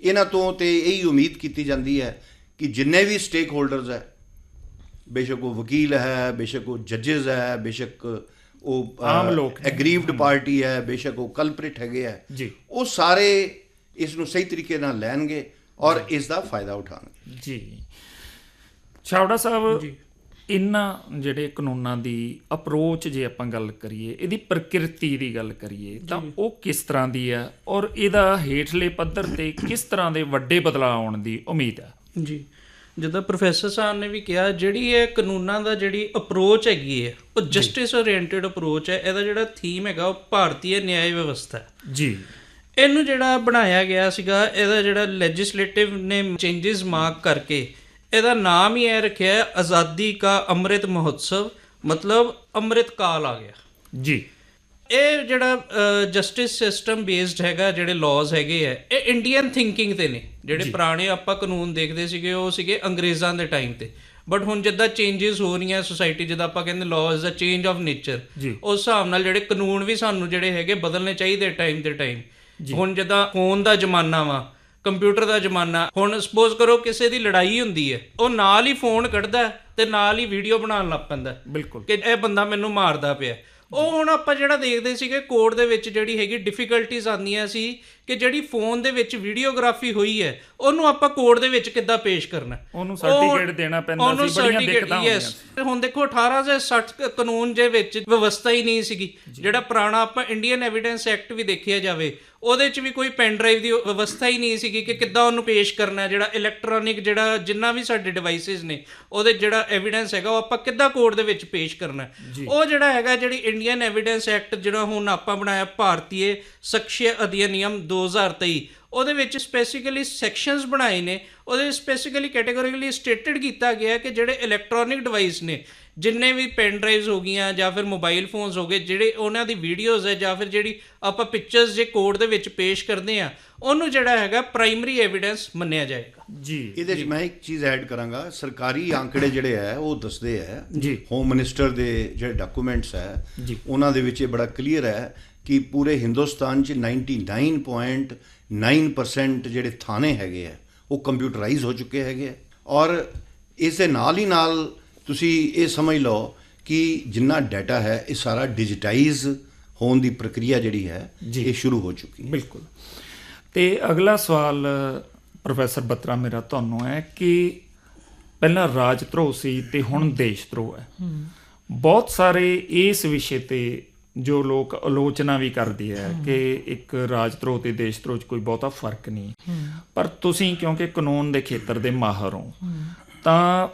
[SPEAKER 2] ਇਹਨਾਂ ਤੋਂ ਤੇ ਇਹੀ ਉਮੀਦ ਕੀਤੀ ਜਾਂਦੀ ਹੈ ਕਿ ਜਿੰਨੇ ਵੀ ਸਟੇਕ ਹੋਲਡਰਸ ਹੈ ਬੇਸ਼ੱਕ ਉਹ ਵਕੀਲ ਹੈ ਬੇਸ਼ੱਕ ਉਹ ਜੱਜਸ ਹੈ ਬੇਸ਼ੱਕ ਉਹ
[SPEAKER 1] ਆਮ ਲੋਕ।
[SPEAKER 2] ਐਗਰੀਵਡ ਪਾਰਟੀ ਹੈ ਬੇਸ਼ੱਕ ਉਹ ਕਲਪ੍ਰਿਟ ਹੈਗੇ ਹੈ।
[SPEAKER 1] ਜੀ।
[SPEAKER 2] ਉਹ ਸਾਰੇ ਇਸ ਨੂੰ ਸਹੀ ਤਰੀਕੇ ਨਾਲ ਲੈਣਗੇ ਔਰ ਇਸ ਦਾ ਫਾਇਦਾ ਉਠਾਉਣਗੇ।
[SPEAKER 1] ਜੀ। ਛਾਵੜਾ ਸਾਹਿਬ ਇਹਨਾਂ ਜਿਹੜੇ ਕਾਨੂੰਨਾਂ ਦੀ ਅਪਰੋਚ ਜੇ ਆਪਾਂ ਗੱਲ ਕਰੀਏ ਇਹਦੀ ਪ੍ਰਕਿਰਤੀ ਦੀ ਗੱਲ ਕਰੀਏ ਤਾਂ ਉਹ ਕਿਸ ਤਰ੍ਹਾਂ ਦੀ ਆ ਔਰ ਇਹਦਾ ਹੇਠਲੇ ਪੱਧਰ ਤੇ ਕਿਸ ਤਰ੍ਹਾਂ ਦੇ ਵੱਡੇ ਬਦਲਾਅ ਆਉਣ ਦੀ ਉਮੀਦ ਹੈ?
[SPEAKER 4] ਜੀ। ਜਿੱਦਾਂ ਪ੍ਰੋਫੈਸਰ ਸਾਹਿਬ ਨੇ ਵੀ ਕਿਹਾ ਜਿਹੜੀ ਇਹ ਕਾਨੂੰਨਾਂ ਦਾ ਜਿਹੜੀ ਅਪਰੋਚ ਹੈਗੀ ਹੈ ਉਹ ਜਸਟਿਸ ਓਰੀਐਂਟਡ ਅਪਰੋਚ ਹੈ। ਇਹਦਾ ਜਿਹੜਾ ਥੀਮ ਹੈਗਾ ਉਹ ਭਾਰਤੀ ਨਿਆਂ ਵਿਵਸਥਾ ਹੈ।
[SPEAKER 1] ਜੀ।
[SPEAKER 4] ਇਹਨੂੰ ਜਿਹੜਾ ਬਣਾਇਆ ਗਿਆ ਸੀਗਾ ਇਹਦਾ ਜਿਹੜਾ ਲੈਜਿਸਲੇਟਿਵ ਨੇ ਚੇਂजेस ਮਾਰਕ ਕਰਕੇ ਇਹਦਾ ਨਾਮ ਹੀ ਇਹ ਰੱਖਿਆ ਆਜ਼ਾਦੀ ਕਾ ਅੰਮ੍ਰਿਤ ਮਹੋਤਸਵ। ਮਤਲਬ ਅੰਮ੍ਰਿਤ ਕਾਲ ਆ ਗਿਆ।
[SPEAKER 1] ਜੀ।
[SPEAKER 4] ਇਹ ਜਿਹੜਾ ਜਸਟਿਸ ਸਿਸਟਮ ਬੇਸਡ ਹੈਗਾ ਜਿਹੜੇ ਲਾਜ਼ ਹੈਗੇ ਆ ਇਹ ਇੰਡੀਅਨ ਥਿੰਕਿੰਗ ਤੇ ਨੇ। ਜਿਹੜੇ ਪੁਰਾਣੇ ਆਪਾਂ ਕਾਨੂੰਨ ਦੇਖਦੇ ਸੀਗੇ ਉਹ ਸੀਗੇ ਅੰਗਰੇਜ਼ਾਂ ਦੇ ਟਾਈਮ ਤੇ। ਬਟ ਹੁਣ ਜਿੱਦਾਂ ਚੇਂजेस ਹੋ ਰਹੀਆਂ ਸੋਸਾਇਟੀ ਜਿੱਦਾਂ ਆਪਾਂ ਕਹਿੰਦੇ ਲਾਜ਼ ਦਾ ਚੇਂਜ ਆਫ ਨੇਚਰ। ਉਸ ਹਿਸਾਬ ਨਾਲ ਜਿਹੜੇ ਕਾਨੂੰਨ ਵੀ ਸਾਨੂੰ ਜਿਹੜੇ ਹੈਗੇ ਬਦਲਨੇ ਚਾਹੀਦੇ ਟਾਈਮ ਤੇ ਟਾਈਮ ਹੁਣ ਜਿੱਦਾਂ ਫੋਨ ਦਾ ਜ਼ਮਾਨਾ ਵਾ ਕੰਪਿਊਟਰ ਦਾ ਜ਼ਮਾਨਾ ਹੁਣ ਸਪੋਜ਼ ਕਰੋ ਕਿਸੇ ਦੀ ਲੜਾਈ ਹੁੰਦੀ ਹੈ ਉਹ ਨਾਲ ਹੀ ਫੋਨ ਕੱਢਦਾ ਤੇ ਨਾਲ ਹੀ ਵੀਡੀਓ ਬਣਾਉਣ ਲੱਗ ਪੈਂਦਾ।
[SPEAKER 1] ਬਿਲਕੁਲ।
[SPEAKER 4] ਕਿ ਇਹ ਬੰਦਾ ਮੈਨੂੰ ਮਾਰਦਾ ਪਿਆ। ਉਹ ਹੁਣ ਆਪਾਂ ਜਿਹੜਾ ਦੇਖਦੇ ਸੀਗੇ ਕੋਡ ਦੇ ਵਿੱਚ ਜਿਹੜੀ ਹੈਗੀ ਡਿਫਿਕਲਟੀਜ਼ ਆਉਂਦੀਆਂ ਸੀ ਕਿ ਜਿਹੜੀ ਫੋਨ ਦੇ ਵਿੱਚ ਵੀਡੀਓਗ੍ਰਾਫੀ ਹੋਈ ਹੈ ਉਹਨੂੰ ਆਪਾਂ ਕੋਡ ਦੇ ਵਿੱਚ ਕਿੱਦਾਂ ਪੇਸ਼ ਕਰਨਾ?
[SPEAKER 1] ਉਹਨੂੰ
[SPEAKER 4] ਉਹ-
[SPEAKER 1] certificate ਦੇਣਾ ਪੈਂਦਾ ਸੀ, ਬੜੀਆਂ ਦਿੱਕਤਾਂ ਹੁੰਦੀਆਂ
[SPEAKER 4] ਹੁਣ ਦੇਖੋ 1860 ਕਾਨੂੰਨ ਦੇ ਵਿੱਚ ਵਿਵਸਥਾ ਹੀ ਨਹੀਂ ਸੀਗੀ। ਜਿਹੜਾ ਪੁਰਾਣਾ ਆਪਾਂ ਇੰਡੀਅਨ ਐਵੀਡੈਂਸ ਐਕਟ ਵੀ ਦੇਖਿਆ ਜਾਵੇ ਉਹਦੇ 'ਚ ਵੀ ਕੋਈ ਪੈਨ ਡਰਾਈਵ ਦੀ ਵਿਵਸਥਾ ਹੀ ਨਹੀਂ ਸੀਗੀ ਕਿ ਕਿੱਦਾਂ ਉਹਨੂੰ ਪੇਸ਼ ਕਰਨਾ ਜਿਹੜਾ ਇਲੈਕਟ੍ਰੋਨਿਕ ਜਿਹੜਾ ਜਿੰਨਾ ਵੀ ਸਾਡੇ ਡਿਵਾਈਸਿਸ ਨੇ ਉਹਦੇ ਜਿਹੜਾ ਐਵੀਡੈਂਸ ਹੈਗਾ ਉਹ ਆਪਾਂ ਕਿੱਦਾਂ ਕੋਡ ਦੇ ਵਿੱਚ ਪੇਸ਼ ਕਰਨਾ। ਉਹ ਜਿਹੜਾ ਹੈਗਾ ਜਿਹੜੀ ਇੰਡੀਅਨ ਐਵੀਡੈਂਸ ਐਕਟ ਜਿਹੜਾ ਹੁਣ ਆਪਾਂ ਬਣਾਇਆ ਭਾਰਤੀ ਸਖਸ਼ੀ ਅਧਿਨਿਯਮ 2023 ਉਹਦੇ ਵਿੱਚ ਸਪੈਸੀਫਿਕਲੀ ਸੈਕਸ਼ਨਸ ਬਣਾਏ ਨੇ ਉਹਦੇ ਸਪੈਸੀਫਿਕਲੀ ਕੈਟਾਗੋਰੀਕਲੀ ਸਟੇਟਡ ਕੀਤਾ ਗਿਆ ਹੈ ਕਿ ਜਿਹੜੇ ਇਲੈਕਟ੍ਰੋਨਿਕ ਡਿਵਾਈਸ ਨੇ ਜਿੰਨੇ ਵੀ ਪੈਨ ਡਰਾਈਵਸ ਹੋ ਗਈਆਂ ਜਾਂ ਫਿਰ ਮੋਬਾਈਲ ਫੋਨਸ ਹੋ ਗਏ ਜਿਹੜੇ ਉਹਨਾਂ ਦੀ ਵੀਡੀਓਜ਼ ਹੈ ਜਾਂ ਫਿਰ ਜਿਹੜੀ ਆਪਾਂ ਪਿਕਚਰਸ ਜੇ ਕੋਡ ਦੇ ਵਿੱਚ ਪੇਸ਼ ਕਰਦੇ ਆ ਉਹਨੂੰ ਜਿਹੜਾ ਹੈਗਾ ਪ੍ਰਾਇਮਰੀ ਐਵੀਡੈਂਸ ਮੰਨਿਆ ਜਾਏਗਾ
[SPEAKER 1] ਜੀ
[SPEAKER 2] ਇਹਦੇ 'ਚ ਮੈਂ ਇੱਕ ਚੀਜ਼ ਐਡ ਕਰਾਂਗਾ ਸਰਕਾਰੀ ਆંકੜੇ ਜਿਹੜੇ ਹੈ ਉਹ ਦੱਸਦੇ ਹੈ
[SPEAKER 1] ਜੀ।
[SPEAKER 2] ਹੋਮ ਮਿਨਿਸਟਰ ਦੇ ਜਿਹੜੇ ਡਾਕੂਮੈਂਟਸ ਹੈ
[SPEAKER 1] ਜੀ।
[SPEAKER 2] ਉਹਨਾਂ ਦੇ ਵਿੱਚ ਇਹ ਬੜਾ ਕਲੀਅਰ ਹੈ ਕਿ ਪੂਰੇ ਹਿੰਦੁਸਤਾਨ 'ਚ 99.9% ਜਿਹੜੇ ਥਾਣੇ ਹੈਗੇ ਆ ਉਹ ਕੰਪਿਊਟਰਾਈਜ਼ ਹੋ ਚੁੱਕੇ ਹੈਗੇ ਆ। ਔਰ ਇਸ ਦੇ ਨਾਲ ਹੀ ਨਾਲ ਤੁਸੀਂ ਇਹ ਸਮਝ ਲਓ ਕਿ ਜਿੰਨਾ ਡਾਟਾ ਹੈ ਇਹ ਸਾਰਾ ਡਿਜੀਟਾਈਜ਼ ਹੋਣ ਦੀ ਪ੍ਰਕਿਰਿਆ ਜਿਹੜੀ ਹੈ
[SPEAKER 1] ਜੀ।
[SPEAKER 2] ਇਹ ਸ਼ੁਰੂ ਹੋ ਚੁੱਕੀ ਹੈ।
[SPEAKER 1] ਬਿਲਕੁਲ। ਤੇ ਅਗਲਾ ਸਵਾਲ ਪ੍ਰੋਫੈਸਰ ਬਤਰਾ ਮੇਰਾ ਤੁਹਾਨੂੰ ਹੈ ਕਿ ਪਹਿਲਾਂ ਰਾਜ ਧਰੋਹ ਸੀ ਤੇ ਹੁਣ ਦੇਸ਼ ਧਰੋਹ ਹੈ। ਬਹੁਤ ਸਾਰੇ ਇਸ ਵਿਸ਼ੇ ਤੇ ਜੋ ਲੋਕ ਆਲੋਚਨਾ ਵੀ ਕਰਦੇ ਆ ਕਿ ਇੱਕ ਰਾਜਧਰੋਹ ਤੇ ਦੇਸ਼ਧਰੋਹ 'ਚ ਕੋਈ ਬਹੁਤਾ ਫ਼ਰਕ ਨਹੀਂ। ਪਰ ਤੁਸੀਂ ਕਿਉਂਕਿ ਕਾਨੂੰਨ ਦੇ ਖੇਤਰ ਦੇ ਮਾਹਰ ਹੋ ਤਾਂ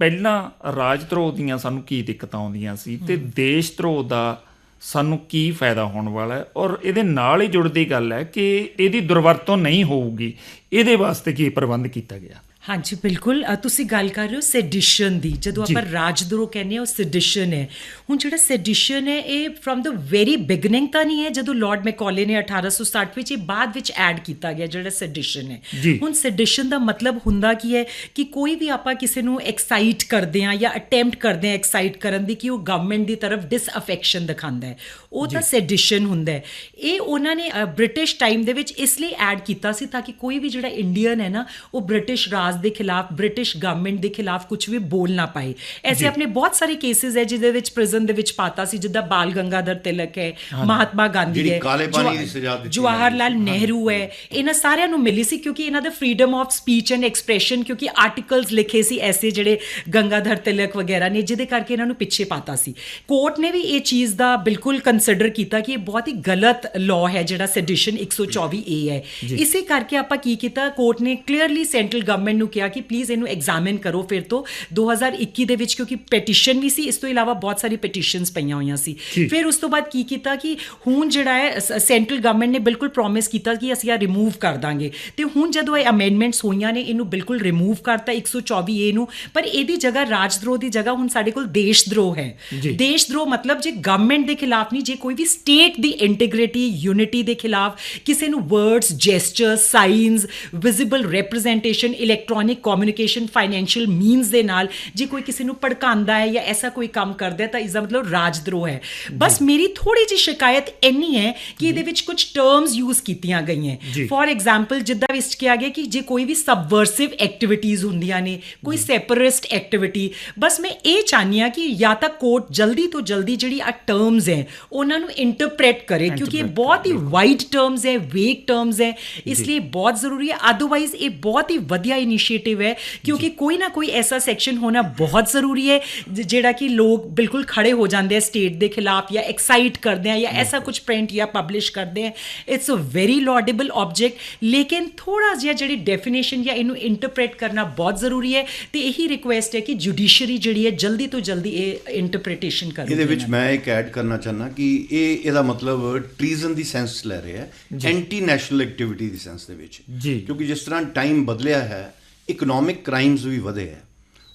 [SPEAKER 1] ਪਹਿਲਾਂ ਰਾਜਧਰੋਹ ਦੀਆਂ ਸਾਨੂੰ ਕੀ ਦਿੱਕਤਾਂ ਆਉਂਦੀਆਂ ਸੀ ਤੇ ਦੇਸ਼ਧਰੋਹ ਦਾ ਸਾਨੂੰ ਕੀ ਫਾਇਦਾ ਹੋਣ ਵਾਲਾ ਹੈ? ਔਰ ਇਹਦੇ ਨਾਲ ਹੀ ਜੁੜਦੀ ਗੱਲ ਹੈ ਕਿ ਇਹਦੀ ਦੁਰਵਰਤੋਂ ਨਹੀਂ ਹੋਊਗੀ ਇਹਦੇ ਵਾਸਤੇ ਕੀ ਪ੍ਰਬੰਧ ਕੀਤਾ ਗਿਆ?
[SPEAKER 3] ਹਾਂਜੀ ਬਿਲਕੁਲ। ਤੁਸੀਂ ਗੱਲ ਕਰ ਰਹੇ ਹੋ ਸੈਡੀਸ਼ਨ ਦੀ। ਜਦੋਂ ਆਪਾਂ ਰਾਜਦਰੋਹ ਕਹਿੰਦੇ ਹਾਂ ਉਹ ਸੈਡੀਸ਼ਨ ਹੈ। ਹੁਣ ਜਿਹੜਾ ਸੈਡੀਸ਼ਨ ਹੈ ਇਹ ਫਰਮ ਦ ਵੈਰੀ ਬਿਗਨਿੰਗ ਤਾਂ ਨਹੀਂ ਹੈ ਜਦੋਂ ਲਾਰਡ ਮੈਕੌਲੇ ਨੇ 1860 ਵਿੱਚ ਇਹ ਬਾਅਦ ਵਿੱਚ ਐਡ ਕੀਤਾ ਗਿਆ ਜਿਹੜਾ ਸੈਡੀਸ਼ਨ ਹੈ। ਹੁਣ ਸੈਡੀਸ਼ਨ ਦਾ ਮਤਲਬ ਹੁੰਦਾ ਕੀ ਹੈ ਕਿ ਕੋਈ ਵੀ ਆਪਾਂ ਕਿਸੇ ਨੂੰ ਐਕਸਾਈਟ ਕਰਦੇ ਹਾਂ ਜਾਂ ਅਟੈਂਪਟ ਕਰਦੇ ਹਾਂ ਐਕਸਾਈਟ ਕਰਨ ਦੀ ਕਿ ਉਹ ਗਵਰਨਮੈਂਟ ਦੀ ਤਰਫ ਡਿਸਅਫੈਕਸ਼ਨ ਦਿਖਾਉਂਦਾ ਹੈ। ਉਹ ਤਾਂ ਸੈਡੀਸ਼ਨ ਹੁੰਦਾ ਹੈ। ਇਹ ਉਹਨਾਂ ਨੇ ਬ੍ਰਿਟਿਸ਼ ਟਾਈਮ ਦੇ ਵਿੱਚ ਇਸ ਲਈ ਐਡ ਕੀਤਾ ਸੀ ਤਾਂ ਕਿ ਕੋਈ ਵੀ ਜਿਹੜਾ ਇੰਡੀਅਨ ਹੈ ਨਾ ਉਹ ਬ੍ਰਿਟਿਸ਼ ਰਾਜ ਦੇ ਖਿਲਾਫ ਬ੍ਰਿਟਿਸ਼ ਗਵਰਨਮੈਂਟ ਦੇ ਖਿਲਾਫ ਕੁਝ ਵੀ ਬੋਲ ਨਾ ਪਾਏ। ਐਸੇ ਆਪਣੇ ਬਹੁਤ ਸਾਰੇ ਕੇਸਿਸ ਹੈ ਜਿਹਦੇ ਵਿੱਚ ਪ੍ਰਿਜ਼ਨ ਦੇ ਵਿੱਚ ਪਾਤਾ ਸੀ ਜਿੱਦਾਂ ਬਾਲ ਗੰਗਾਧਰ ਤਿਲਕ ਹੈ ਮਹਾਤਮਾ ਗਾਂਧੀ
[SPEAKER 2] ਜਿਹੜੀ
[SPEAKER 3] ਹੈ
[SPEAKER 2] ਕਾਲੇ ਪਾਣੀ
[SPEAKER 3] ਜਵਾ-
[SPEAKER 2] ਦੀ ਸਜ਼ਾ ਦਿੱਤੀ
[SPEAKER 3] ਜਵਾਹਰ ਲਾਲ ਨਹਿਰੂ ਹੈ। ਇਹਨਾਂ ਸਾਰਿਆਂ ਨੂੰ ਮਿਲੀ ਸੀ ਕਿਉਂਕਿ ਇਹਨਾਂ ਦਾ freedom of speech and expression ਕਿਉਂਕਿ ਆਰਟੀਕਲਸ ਲਿਖੇ ਸੀ ਐਸੇ ਜਿਹੜੇ ਗੰਗਾਧਰ ਤਿਲਕ ਵਗੈਰਾ ਨੇ ਜਿਹਦੇ ਕਰਕੇ ਇਹਨਾਂ ਨੂੰ ਪਿੱਛੇ ਪਾਤਾ ਸੀ। ਕੋਰਟ ਨੇ ਵੀ ਇਹ ਚੀਜ਼ ਦਾ ਬਿਲਕੁਲ ਕੰਸੀਡਰ ਕੀਤਾ ਕਿ ਇਹ ਬਹੁਤ ਹੀ ਗਲਤ ਲਾਅ ਹੈ ਜਿਹੜਾ ਸੈਡੀਸ਼ਨ 124 ਏ ਹੈ। ਇਸੇ ਕਰਕੇ ਆਪਾਂ ਕੀ ਕੀਤਾ ਕੋਰਟ ਨੇ ਕਲੀਅਰਲੀ ਸੈਂਟਰਲ ਗਵਰਨਮੈਂਟ ਨੂੰ ਕਿਹਾ ਕਿ ਪਲੀਜ਼ ਇਹਨੂੰ ਐਗਜ਼ਾਮਿਨ ਕਰੋ ਫਿਰ ਤੋਂ 2021 ਦੇ ਵਿੱਚ ਕਿਉਂਕਿ ਪੈਟੀਸ਼ਨ ਵੀ ਸੀ ਇਸ ਤੋਂ ਇਲਾਵਾ ਬਹੁਤ ਸਾਰੀ ਪੈਟੀਸ਼ਨਸ ਪਈਆਂ ਹੋਈਆਂ ਸੀ। ਫਿਰ ਉਸ ਤੋਂ ਬਾਅਦ ਕੀ ਕੀਤਾ ਕਿ ਹੁਣ ਜਿਹੜਾ ਹੈ ਸੈਂਟਰਲ ਗਵਰਨਮੈਂਟ ਨੇ ਬਿਲਕੁਲ ਪ੍ਰੋਮਿਸ ਕੀਤਾ ਕਿ ਅਸੀਂ ਇਹ ਰਿਮੂਵ ਕਰ ਦਾਂਗੇ। ਤੇ ਹੁਣ ਜਦੋਂ ਇਹ ਅਮੈਂਡਮੈਂਟਸ ਹੋਈਆਂ ਨੇ ਇਹਨੂੰ ਬਿਲਕੁਲ ਰਿਮੂਵ ਕਰਤਾ 124 ਏ ਨੂੰ। ਪਰ ਇਹਦੀ ਜਗ੍ਹਾ ਰਾਜਦਰੋਹ ਦੀ ਜਗ੍ਹਾ ਹੁਣ ਸਾਡੇ ਕੋਲ ਦੇਸ਼ਦਰੋਹ ਹੈ। ਦੇਸ਼ਦਰੋਹ ਮਤਲਬ ਜੇ ਗਵਰਨਮੈਂਟ ਦੇ ਖਿਲਾਫ ਨਹੀਂ ਜੇ ਕੋਈ ਵੀ ਸਟੇਟ ਦੀ ਇੰਟੀਗ੍ਰਿਟੀ ਯੂਨਿਟੀ ਦੇ ਖਿਲਾਫ ਕਿਸੇ ਨੂੰ words gestures signs visible representation electronic communication financial means ਦੇ ਨਾਲ ਜੇ ਕੋਈ ਕਿਸੇ ਨੂੰ ਭੜਕਾਉਂਦਾ ਹੈ ਜਾਂ ਐਸਾ ਕੋਈ ਕੰਮ ਕਰਦਾ ਹੈ ਤਾਂ ਇਸ ਦਾ ਮਤਲਬ ਰਾਜਦਰੋਹ ਹੈ। ਬਸ ਮੇਰੀ ਥੋੜੀ ਜਿਹੀ ਸ਼ਿਕਾਇਤ ਇੰਨੀ ਹੈ ਕਿ ਇਹਦੇ ਵਿੱਚ ਕੁਝ ਟਰਮਸ ਯੂਜ਼ ਕੀਤੀਆਂ ਗਈਆਂ। ਫੋਰ ਐਗਜ਼ਾਮਪਲ ਜਿੱਦਾਂ ਵਿੱਚ ਕਿਹਾ ਗਿਆ ਕਿ ਜੇ ਕੋਈ ਵੀ ਸਬਵਰਸਿਵ ਐਕਟੀਵਿਟੀਜ਼ ਹੁੰਦੀਆਂ ਨੇ ਕੋਈ ਸੈਪਰੇਟਿਸਟ ਐਕਟੀਵਿਟੀ ਬਸ ਮੈਂ ਇਹ ਚਾਹਨੀ ਆ ਕਿ ਜਾਂ ਤਾਂ ਕੋਰਟ ਜਲਦੀ ਤੋਂ ਜਲਦੀ ਜਿਹੜੀ ਆ ਟਰਮਸ ਹੈ ਉਹਨਾਂ ਨੂੰ ਇੰਟਰਪ੍ਰੀਟ ਕਰੇ ਕਿਉਂਕਿ ਇਹ ਬਹੁਤ ਹੀ ਵਾਈਡ ਟਰਮਸ ਹੈ ਵੇਗ ਟਰਮਸ ਹੈ ਇਸ ਲਈ ਬਹੁਤ ਜ਼ਰੂਰੀ ਹੈ। ਅਦਰਵਾਈਜ਼ ਇਹ ਬਹੁਤ ਹੀ ਵਧੀਆ ਇਨੀਸ਼ੀਏਟਿਵ ਹੈ ਕਿਉਂਕਿ ਕੋਈ ਨਾ ਕੋਈ ਐਸਾ ਸੈਕਸ਼ਨ ਹੋਣਾ ਬਹੁਤ ਜ਼ਰੂਰੀ ਹੈ ਜਿਹੜਾ ਕਿ ਲੋਕ ਬਿਲਕੁਲ ਖੜੇ ਹੋ ਜਾਂਦੇ ਆ ਸਟੇਟ ਦੇ ਖਿਲਾਫ ਜਾਂ ਐਕਸਾਈਟ ਕਰਦੇ ਆ ਜਾਂ ਐਸਾ ਕੁਝ ਪ੍ਰਿੰਟ ਜਾਂ ਪਬਲਿਸ਼ ਕਰਦੇ ਆ it's a very laudable object ਲੇਕਿਨ ਥੋੜਾ ਜਿਹਾ ਜਿਹੜੀ ਡੈਫੀਨੇਸ਼ਨ ਜਾਂ ਇਹਨੂੰ ਇੰਟਰਪ੍ਰੀਟ ਕਰਨਾ ਬਹੁਤ ਜ਼ਰੂਰੀ ਹੈ ਤੇ ਇਹੀ ਰਿਕੁਐਸਟ ਹੈ ਕਿ ਜੁਡੀਸ਼ਰੀ ਜਿਹੜੀ ਹੈ ਜਲਦੀ ਤੋਂ ਜਲਦੀ ਇਹ ਇੰਟਰਪ੍ਰੀਟੇਸ਼ਨ ਕਰੇ
[SPEAKER 2] ਇਹਦੇ ਵਿੱਚ ਮੈਂ ਇੱਕ ਐਡ ਕਰਨਾ ਚਾਹੁੰਦਾ ਕਿ ਇਹ ਇਹਦਾ ਮਤਲਬ ਟ੍ਰੀਜ਼ਨ ਦੀ ਸੈਂਸ ਲੈ ਰਿਹਾ ਹੈ ਐਂਟੀ ਨੈਸ਼ਨਲ ਐਕਟੀਵਿਟੀ ਦੀ ਸੈਂਸ ਦੇ ਵਿੱਚ
[SPEAKER 1] ਜੀ।
[SPEAKER 2] ਕਿਉਂਕਿ ਜਿਸ ਤਰ੍ਹਾਂ ਟਾਈਮ ਬਦਲਿਆ ਹੈ ਇਕਨੋਮਿਕ ਕ੍ਰਾਈਮਸ ਵੀ ਵਧੇ ਹੈ।